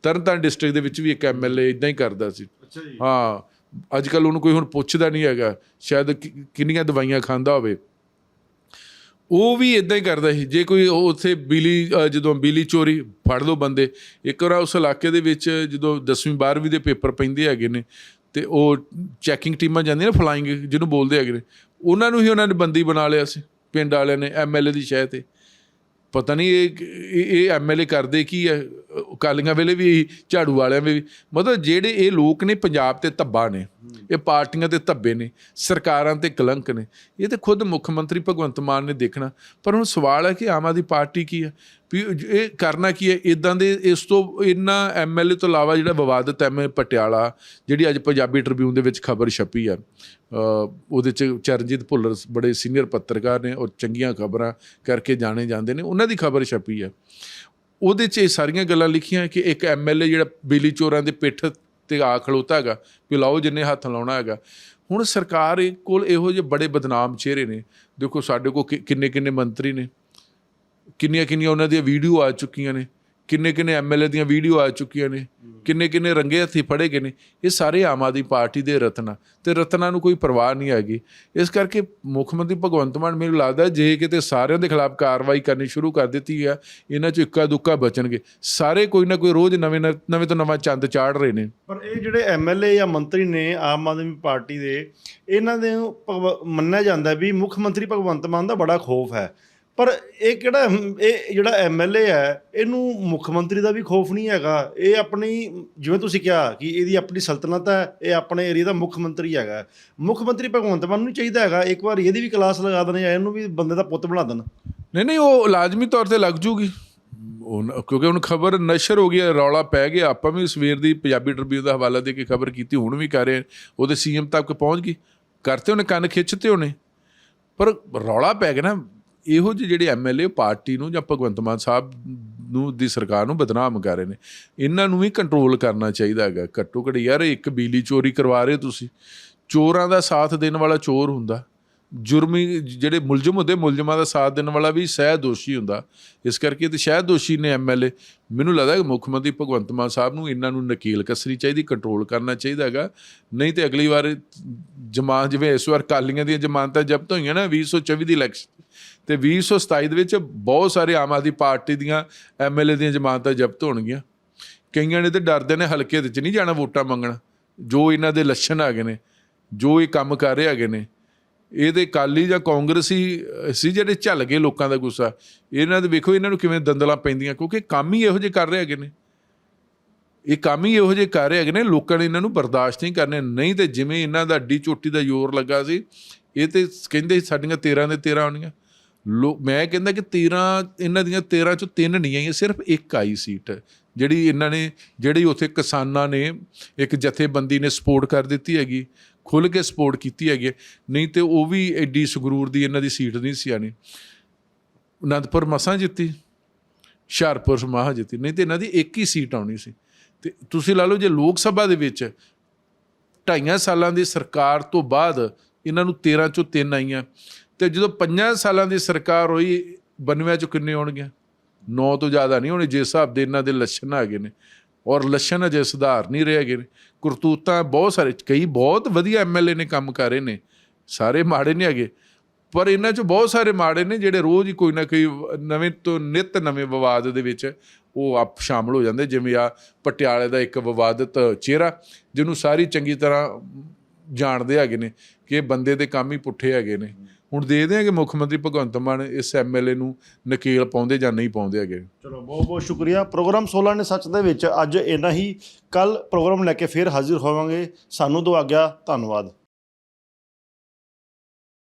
ਤਰਨਤਾਰਨ ਡਿਸਟ੍ਰਿਕਟ ਦੇ ਵਿੱਚ ਵੀ ਇੱਕ ਐਮਐਲਏ ਇਦਾਂ ਹੀ ਕਰਦਾ ਸੀ। ਅੱਛਾ ਜੀ। ਹਾਂ ਅੱਜ ਕੱਲ ਉਹਨੂੰ ਕੋਈ ਹੁਣ ਪੁੱਛਦਾ ਨਹੀਂ ਹੈਗਾ ਸ਼ਾਇਦ ਕਿੰਨੀਆਂ ਦਵਾਈਆਂ ਖਾਂਦਾ ਹੋਵੇ। ਉਹ ਵੀ ਇਦਾਂ ਹੀ ਕਰਦਾ ਸੀ ਜੇ ਕੋਈ ਉੱਥੇ ਬਿਜਲੀ ਅ, ਜਦੋਂ ਬਿਜਲੀ ਚੋਰੀ ਫੜ ਲਓ ਬੰਦੇ ਇੱਕ ਵਾਰ ਉਸ ਇਲਾਕੇ ਦੇ ਵਿੱਚ ਜਦੋਂ 10ਵੀਂ 12ਵੀਂ ਦੇ ਪੇਪਰ ਪੈਂਦੇ ਹੈਗੇ ਨੇ ਤੇ ਉਹ ਚੈਕਿੰਗ ਟੀਮਾਂ ਜਾਂਦੀਆਂ ਨੇ ਫਲਾਈਂਗ ਜਿਹਨੂੰ ਬੋਲਦੇ ਹੈਗੇ ਨੇ ਉਹਨਾਂ ਨੂੰ ਹੀ ਉਹਨਾਂ ਨੇ ਬੰਦੀ ਬਣਾ ਲਿਆ ਸੀ ਪਿੰਡ ਵਾਲਿਆਂ ਨੇ ਐਮਐਲਏ ਦੀ ਸ਼ਹਿ ਤੇ। ਪਤਾ ਨਹੀਂ ਇਹ ਇਹ- ਇਹ ਐਮਐਲਏ ਕਰਦੇ ਕੀ ਹੈ ਅਹ ਅਕਾਲੀਆਂ ਵੇਲੇ ਵੀ ਇਹੀ, ਝਾੜੂ ਵਾਲਿਆਂ ਵੇ ਵੀ। ਮਤਲਬ ਜਿਹੜੇ ਇਹ ਲੋਕ ਨੇ ਪੰਜਾਬ ਤੇ ਧੱਬਾ ਨੇ। ਇਹ ਪਾਰਟੀਆਂ ਦੇ ਧੱਬੇ ਨੇ, ਸਰਕਾਰਾਂ ਤੇ ਕਲੰਕ ਨੇ। ਇਹ ਤੇ ਖੁਦ ਮੁੱਖ ਮੰਤਰੀ ਭਗਵੰਤ ਮਾਨ ਨੇ ਦੇਖਣਾ। ਪਰ ਹੁਣ ਸਵਾਲ ਹੈ ਕਿ ਆਮ ਆਦਮੀ ਪਾਰਟੀ ਕੀ ਹੈ? ਵੀ ਇਹ ਕਰਨਾ ਕੀ ਹੈ? ਇਦਾਂ ਦੇ ਇਸ ਤੋਂ ਇੰਨਾ ਐਮਐਲਏ ਤੋਂ ਇਲਾਵਾ ਜਿਹੜਾ ਵਿਵਾਦਤ ਐਮਏ ਪਟਿਆਲਾ, ਜਿਹੜੀ ਅੱਜ ਪੰਜਾਬੀ ਟ੍ਰਿਬਿਊਨ ਦੇ ਵਿੱਚ ਖਬਰ ਛਪੀ ਆ ਉਹਦੇ ਚ ਚਰਨਜੀਤ ਭੁੱਲਰ ਬੜੇ ਸੀਨੀਅਰ ਪੱਤਰਕਾਰ ਨੇ ਔਰ ਚੰਗੀਆਂ ਖਬਰਾਂ ਕਰਕੇ ਜਾਣੇ ਜਾਂਦੇ ਨੇ, ਉਹਨਾਂ ਦੀ ਖਬਰ ਛਪੀ ਆ ਉਹਦੇ 'ਚ ਇਹ ਸਾਰੀਆਂ ਗੱਲਾਂ ਲਿਖੀਆਂ ਕਿ ਇੱਕ ਐਮਐਲਏ ਜਿਹੜਾ ਬੇਲੀ ਚੋਰਾਂ ਦੇ ਪਿੱਠ ਤੇ ਆ ਖਲੋਤਾ ਹੈਗਾ ਵੀ ਲਾਓ ਜਿੰਨੇ ਹੱਥ ਲਾਉਣਾ ਹੈਗਾ। ਹੁਣ ਸਰਕਾਰ ਕੋਲ ਇਹੋ ਜਿਹੇ ਬੜੇ ਬਦਨਾਮ ਚਿਹਰੇ ਨੇ। ਦੇਖੋ ਸਾਡੇ ਕੋਲ ਕਿ- ਕਿੰਨੇ ਕਿੰਨੇ ਮੰਤਰੀ ਨੇ। ਕਿੰਨੀਆਂ ਕਿੰਨੀਆਂ ਉਹਨਾਂ ਦੀਆਂ ਵੀਡੀਓ ਆ ਚੁੱਕੀਆਂ ਨੇ। ਕਿੰਨੇ ਕਿੰਨੇ ਐਮਐਲਏ ਦੀਆਂ ਵੀਡੀਓ ਆ ਚੁੱਕੀਆਂ ਨੇ, ਕਿੰਨੇ ਕਿੰਨੇ ਰੰਗੇ ਹੱਥੀ ਫੜੇ ਗਏ ਨੇ, ਇਹ ਸਾਰੇ ਆਮ ਆਦਮੀ ਪਾਰਟੀ ਦੇ ਰਤਨਾ ਤੇ ਰਤਨਾ ਨੂੰ ਕੋਈ ਪਰਵਾਹ ਨਹੀਂ ਹੈਗੀ। ਇਸ ਕਰਕੇ ਮੁੱਖ ਮੰਤਰੀ ਭਗਵੰਤ ਮਾਨ ਮੈਨੂੰ ਲੱਗਦਾ ਜੇ ਕਿਤੇ ਸਾਰਿਆਂ ਦੇ ਖਿਲਾਫ ਕਾਰਵਾਈ ਕਰਨੀ ਸ਼ੁਰੂ ਕਰ ਦਿੱਤੀ ਆ, ਇਹਨਾਂ ਚੋਂ ਇੱਕਾ ਦੁੱਕਾ ਬਚਣਗੇ। ਸਾਰੇ ਕੋਈ ਨਾ ਕੋਈ ਰੋਜ਼ ਨਵੇਂ ਨ- ਨਵੇਂ ਤੋਂ ਨਵਾਂ ਚੰਦ ਚਾੜ ਰਹੇ ਨੇ। ਪਰ ਇਹ ਜਿਹੜੇ ਐਮਐਲਏ ਜਾਂ ਮੰਤਰੀ ਨੇ ਆਮ ਆਦਮੀ ਪਾਰਟੀ ਦੇ, ਇਹਨਾਂ ਦੇ ਮੰਨਿਆ ਜਾਂਦਾ ਵੀ ਮੁੱਖ ਮੰਤਰੀ ਭਗਵੰਤ ਮਾਨ ਦਾ ਬੜਾ ਖੋਫ ਹੈ। ਪਰ ਇਹ ਕਿਹੜਾ, ਇਹ ਜਿਹੜਾ ਐਮਐਲਏ ਹੈ, ਇਹਨੂੰ ਮੁੱਖ ਮੰਤਰੀ ਦਾ ਵੀ ਖੌਫ ਨਹੀਂ ਹੈਗਾ। ਇਹ ਆਪਣੀ, ਜਿਵੇਂ ਤੁਸੀਂ ਕਿਹਾ ਕਿ ਇਹਦੀ ਆਪਣੀ ਸਲਤਨਤ ਹੈ, ਇਹ ਆਪਣੇ ਏਰੀਆ ਦਾ ਮੁੱਖ ਮੰਤਰੀ ਹੈਗਾ। ਮੁੱਖ ਮੰਤਰੀ ਭਗਵੰਤ ਮਾਨ ਨੂੰ ਚਾਹੀਦਾ ਹੈਗਾ, ਇੱਕ ਵਾਰ ਇਹਦੀ ਵੀ ਕਲਾਸ ਲਗਾ ਦੇਣ ਜਾਂ ਇਹਨੂੰ ਵੀ ਬੰਦੇ ਦਾ ਪੁੱਤ ਬਣਾ ਦੇਣ। ਨਹੀਂ ਨਹੀਂ, ਉਹ ਲਾਜ਼ਮੀ ਤੌਰ ਤੇ ਲੱਗ ਜੂਗੀ। ਉਹ ਕਿਉਂਕਿ ਹੁਣ ਖਬਰ ਨਸ਼ਰ ਹੋ ਗਈ ਹੈ, ਰੌਲਾ ਪੈ ਗਿਆ। ਆਪਾਂ ਵੀ ਸਵੇਰ ਦੀ ਪੰਜਾਬੀ ਟ੍ਰਿਬਿਊਨ ਦਾ ਹਵਾਲਾ ਦੇ ਕੇ ਖਬਰ ਕੀਤੀ, ਹੁਣ ਵੀ ਕਰ ਰਹੇ ਹਾਂ। ਉਹਦੇ ਸੀਐਮ ਤੱਕ ਪਹੁੰਚ ਗਈ। ਕਰਤੇ ਉਹਨੇ ਕੰਨ ਖਿੱਚਤੇ ਉਹਨੇ। ਪਰ ਰੌਲਾ ਪੈ ਗਿਆ ਨਾ ਇਹੋ ਜਿਹੇ ਜਿਹੜੇ ਐਮਐਲਏ ਪਾਰਟੀ ਨੂੰ ਜਾਂ ਭਗਵੰਤ ਮਾਨ ਸਾਹਿਬ ਨੂੰ ਦੀ ਸਰਕਾਰ ਨੂੰ ਬਦਨਾਮ ਕਰ ਰਹੇ ਨੇ, ਇਹਨਾਂ ਨੂੰ ਵੀ ਕੰਟਰੋਲ ਕਰਨਾ ਚਾਹੀਦਾ ਹੈਗਾ। ਘੱਟੋ ਘੱਟ ਯਾਰ ਇੱਕ ਬਿਜਲੀ ਚੋਰੀ ਕਰਵਾ ਰਹੇ ਹੋ ਤੁਸੀਂ। ਚੋਰਾਂ ਦਾ ਸਾਥ ਦੇਣ ਵਾਲਾ ਚੋਰ ਹੁੰਦਾ। ਜੁਰਮੀ ਜਿਹੜੇ ਮੁਲਜ਼ਮ ਹੁੰਦੇ, ਮੁਲਜ਼ਮਾਂ ਦਾ ਸਾਥ ਦੇਣ ਵਾਲਾ ਵੀ ਸਹਿ ਦੋਸ਼ੀ ਹੁੰਦਾ। ਇਸ ਕਰਕੇ ਤੇ ਸ਼ਾਇਦ ਦੋਸ਼ੀ ਨੇ ਐਮਐਲਏ ਮੈਨੂੰ ਲੱਗਦਾ ਕਿ ਮੁੱਖ ਮੰਤਰੀ ਭਗਵੰਤ ਮਾਨ ਸਾਹਿਬ ਨੂੰ ਇਹਨਾਂ ਨੂੰ ਨਕੀਲ ਕਸਰੀ ਚਾਹੀਦੀ ਕੰਟਰੋਲ ਕਰਨਾ ਚਾਹੀਦਾ ਹੈਗਾ। ਨਹੀਂ ਤੇ ਅਗਲੀ ਵਾਰ ਜਮਾਨ ਜਿਵੇਂ ਇਸ ਵਾਰ ਕਾਲੀਆਂ ਦੀਆਂ ਜ਼ਮਾਨਤਾਂ ਜ਼ਬਤ ਹੋਈਆਂ ਨਾ 2024 ਦੀ ਇਲੈਕਸ਼ਨ ਤੇ 2027 ਦੇ ਵਿੱਚ ਬਹੁਤ ਸਾਰੇ ਆਮ ਆਦਮੀ ਪਾਰਟੀ ਦੀਆਂ ਐਮਐਲਏ ਦੀਆਂ ਜ਼ਮਾਨਤਾਂ ਜ਼ਬਤ ਹੋਣਗੀਆਂ। ਕਈਆਂ ਨੇ ਤੇ ਡਰਦੇ ਨੇ ਹਲਕੇ ਦੇ ਵਿੱਚ ਨਹੀਂ ਜਾਣਾ ਵੋਟਾਂ ਮੰਗਣ। ਜੋ ਇਹਨਾਂ ਦੇ ਲੱਛਣ ਹੈਗੇ ਨੇ, ਜੋ ਇਹ ਕੰਮ ਕਰ ਰਹੇ ਹੈਗੇ ਨੇ ਇਹਦੇ ਕਾਲੀ ਜਾਂ ਕਾਂਗਰਸੀ ਸੀ ਜਿਹੜੇ ਝੱਲ ਗਏ ਲੋਕਾਂ ਦਾ ਗੁੱਸਾ, ਇਹਨਾਂ ਦੇ ਵੇਖੋ ਇਹਨਾਂ ਨੂੰ ਕਿਵੇਂ ਦੰਦਲਾਂ ਪੈਂਦੀਆਂ, ਕਿਉਂਕਿ ਕੰਮ ਹੀ ਇਹੋ ਜਿਹੇ ਕਰ ਰਹੇ ਹੈਗੇ ਨੇ। ਇਹ ਕੰਮ ਹੀ ਇਹੋ ਜਿਹੇ ਕਰ ਰਹੇ ਹੈਗੇ ਨੇ, ਲੋਕਾਂ ਨੇ ਇਹਨਾਂ ਨੂੰ ਬਰਦਾਸ਼ਤ ਨਹੀਂ ਕਰਨੇ, ਨਹੀਂ ਤੇ ਜਿਵੇਂ ਇਹਨਾਂ ਦਾ ਅੱਡੀ ਚੋਟੀ ਦਾ ਜ਼ੋਰ ਲੱਗਾ ਸੀ, ਇਹ ਤੇ ਕਹਿੰਦੇ ਸਾਡੀਆਂ 13 ਦੇ 13 ਆਉਣੀਆਂ ਲੋ, ਮੈਂ ਕਹਿੰਦਾ ਕਿ 13 ਇਹਨਾਂ ਦੀਆਂ 13 ਚੋਂ ਤਿੰਨ ਨਹੀਂ ਆਈਆਂ, ਸਿਰਫ ਇੱਕ ਆਈ ਸੀਟ, ਜਿਹੜੀ ਇਹਨਾਂ ਨੇ, ਜਿਹੜੀ ਉੱਥੇ ਕਿਸਾਨਾਂ ਨੇ ਇੱਕ ਜਥੇਬੰਦੀ ਨੇ ਸਪੋਰਟ ਕਰ ਦਿੱਤੀ ਹੈਗੀ ਖੁੱਲ ਕੇ ਸਪੋਰਟ ਕੀਤੀ ਹੈਗੀ ਹੈ। ਨਹੀਂ ਤੇ ਉਹ ਵੀ ਐਡੀ ਸੰਗਰੂਰ ਦੀ ਇਹਨਾਂ ਦੀ ਸੀਟ ਨਹੀਂ ਸੀ ਆਣੀ ਅਨੰਦਪੁਰ ਮਸਾਂ ਜਿੱਤੀ, ਹੁਸ਼ਿਆਰਪੁਰ ਮਹਾਂ ਜਿੱਤੀ, ਨਹੀਂ ਤੇ ਇਹਨਾਂ ਦੀ ਇੱਕ ਹੀ ਸੀਟ ਆਉਣੀ ਸੀ ਤੇ ਤੁਸੀਂ ਲਾ ਲਓ ਜੇ ਲੋਕ ਸਭਾ ਦੇ ਵਿੱਚ ਢਾਈਆਂ ਸਾਲਾਂ ਦੀ ਸਰਕਾਰ ਤੋਂ ਬਾਅਦ ਇਹਨਾਂ ਨੂੰ 13 ਚੋਂ 3 ਆਈਆਂ ਤੇ ਜਦੋਂ 5 ਸਾਲਾਂ ਦੀ ਸਰਕਾਰ ਹੋਈ 92 ਚੋਂ ਕਿੰਨੇ ਆਉਣਗੇ 9 ਤੋਂ ਜ਼ਿਆਦਾ ਨਹੀਂ ਹੋਣੇ ਜਿਸ ਹਿਸਾਬ ਦੇ ਇਹਨਾਂ ਦੇ ਲੱਛਣ ਹੈਗੇ ਨੇ। ਔਰ ਲੱਛਣ ਅਜੇ ਸੁਧਾਰ ਨਹੀਂ ਰਹੇ ਹੈਗੇ ਨੇ। ਕਰਤੂਤਾਂ ਬਹੁਤ ਸਾਰੇ, ਕਈ ਬਹੁਤ ਵਧੀਆ ਐਮਐਲਏ ਨੇ ਕੰਮ ਕਰ ਰਹੇ ਨੇ। ਸਾਰੇ ਮਾੜੇ ਨਹੀਂ ਹੈਗੇ। ਪਰ ਇਹਨਾਂ 'ਚ ਬਹੁਤ ਸਾਰੇ ਮਾੜੇ ਨੇ, ਜਿਹੜੇ ਰੋਜ਼ ਹੀ ਕੋਈ ਨਾ ਕੋਈ ਨਵੇਂ ਤੋਂ ਨਿਤ ਨਵੇਂ ਵਿਵਾਦ ਦੇ ਵਿੱਚ ਉਹ ਆਪ ਸ਼ਾਮਲ ਹੋ ਜਾਂਦੇ। ਜਿਵੇਂ ਆ ਪਟਿਆਲੇ ਦਾ ਇੱਕ ਵਿਵਾਦਤ ਚਿਹਰਾ, ਜਿਹਨੂੰ ਸਾਰੀ ਚੰਗੀ ਤਰ੍ਹਾਂ ਜਾਣਦੇ ਹੈਗੇ ਨੇ ਕਿ ਇਹ ਬੰਦੇ ਦੇ ਕੰਮ ਹੀ ਪੁੱਠੇ ਹੈਗੇ ਨੇ। ਹੁਣ ਦੇਖਦੇ ਹਾਂ ਕਿ ਮੁੱਖ ਮੰਤਰੀ ਭਗਵੰਤ ਮਾਨ ਇਸ ਐਮਐਲਏ ਨੂੰ ਨਕੇਲ ਪਾਉਂਦੇ ਜਾਂ ਨਹੀਂ ਪਾਉਂਦੇ ਹੈਗੇ। ਚਲੋ, ਬਹੁਤ ਬਹੁਤ ਸ਼ੁਕਰੀਆ। ਪ੍ਰੋਗਰਾਮ 16 ਨੇ ਸੱਚ ਦੇ ਵਿੱਚ ਅੱਜ ਇੰਨਾ ਹੀ। ਕੱਲ ਪ੍ਰੋਗਰਾਮ ਲੈ ਕੇ ਫੇਰ ਹਾਜ਼ਰ ਹੋਵਾਂਗੇ। ਸਾਨੂੰ ਦੋ ਆਗਿਆ ਧੰਨਵਾਦ।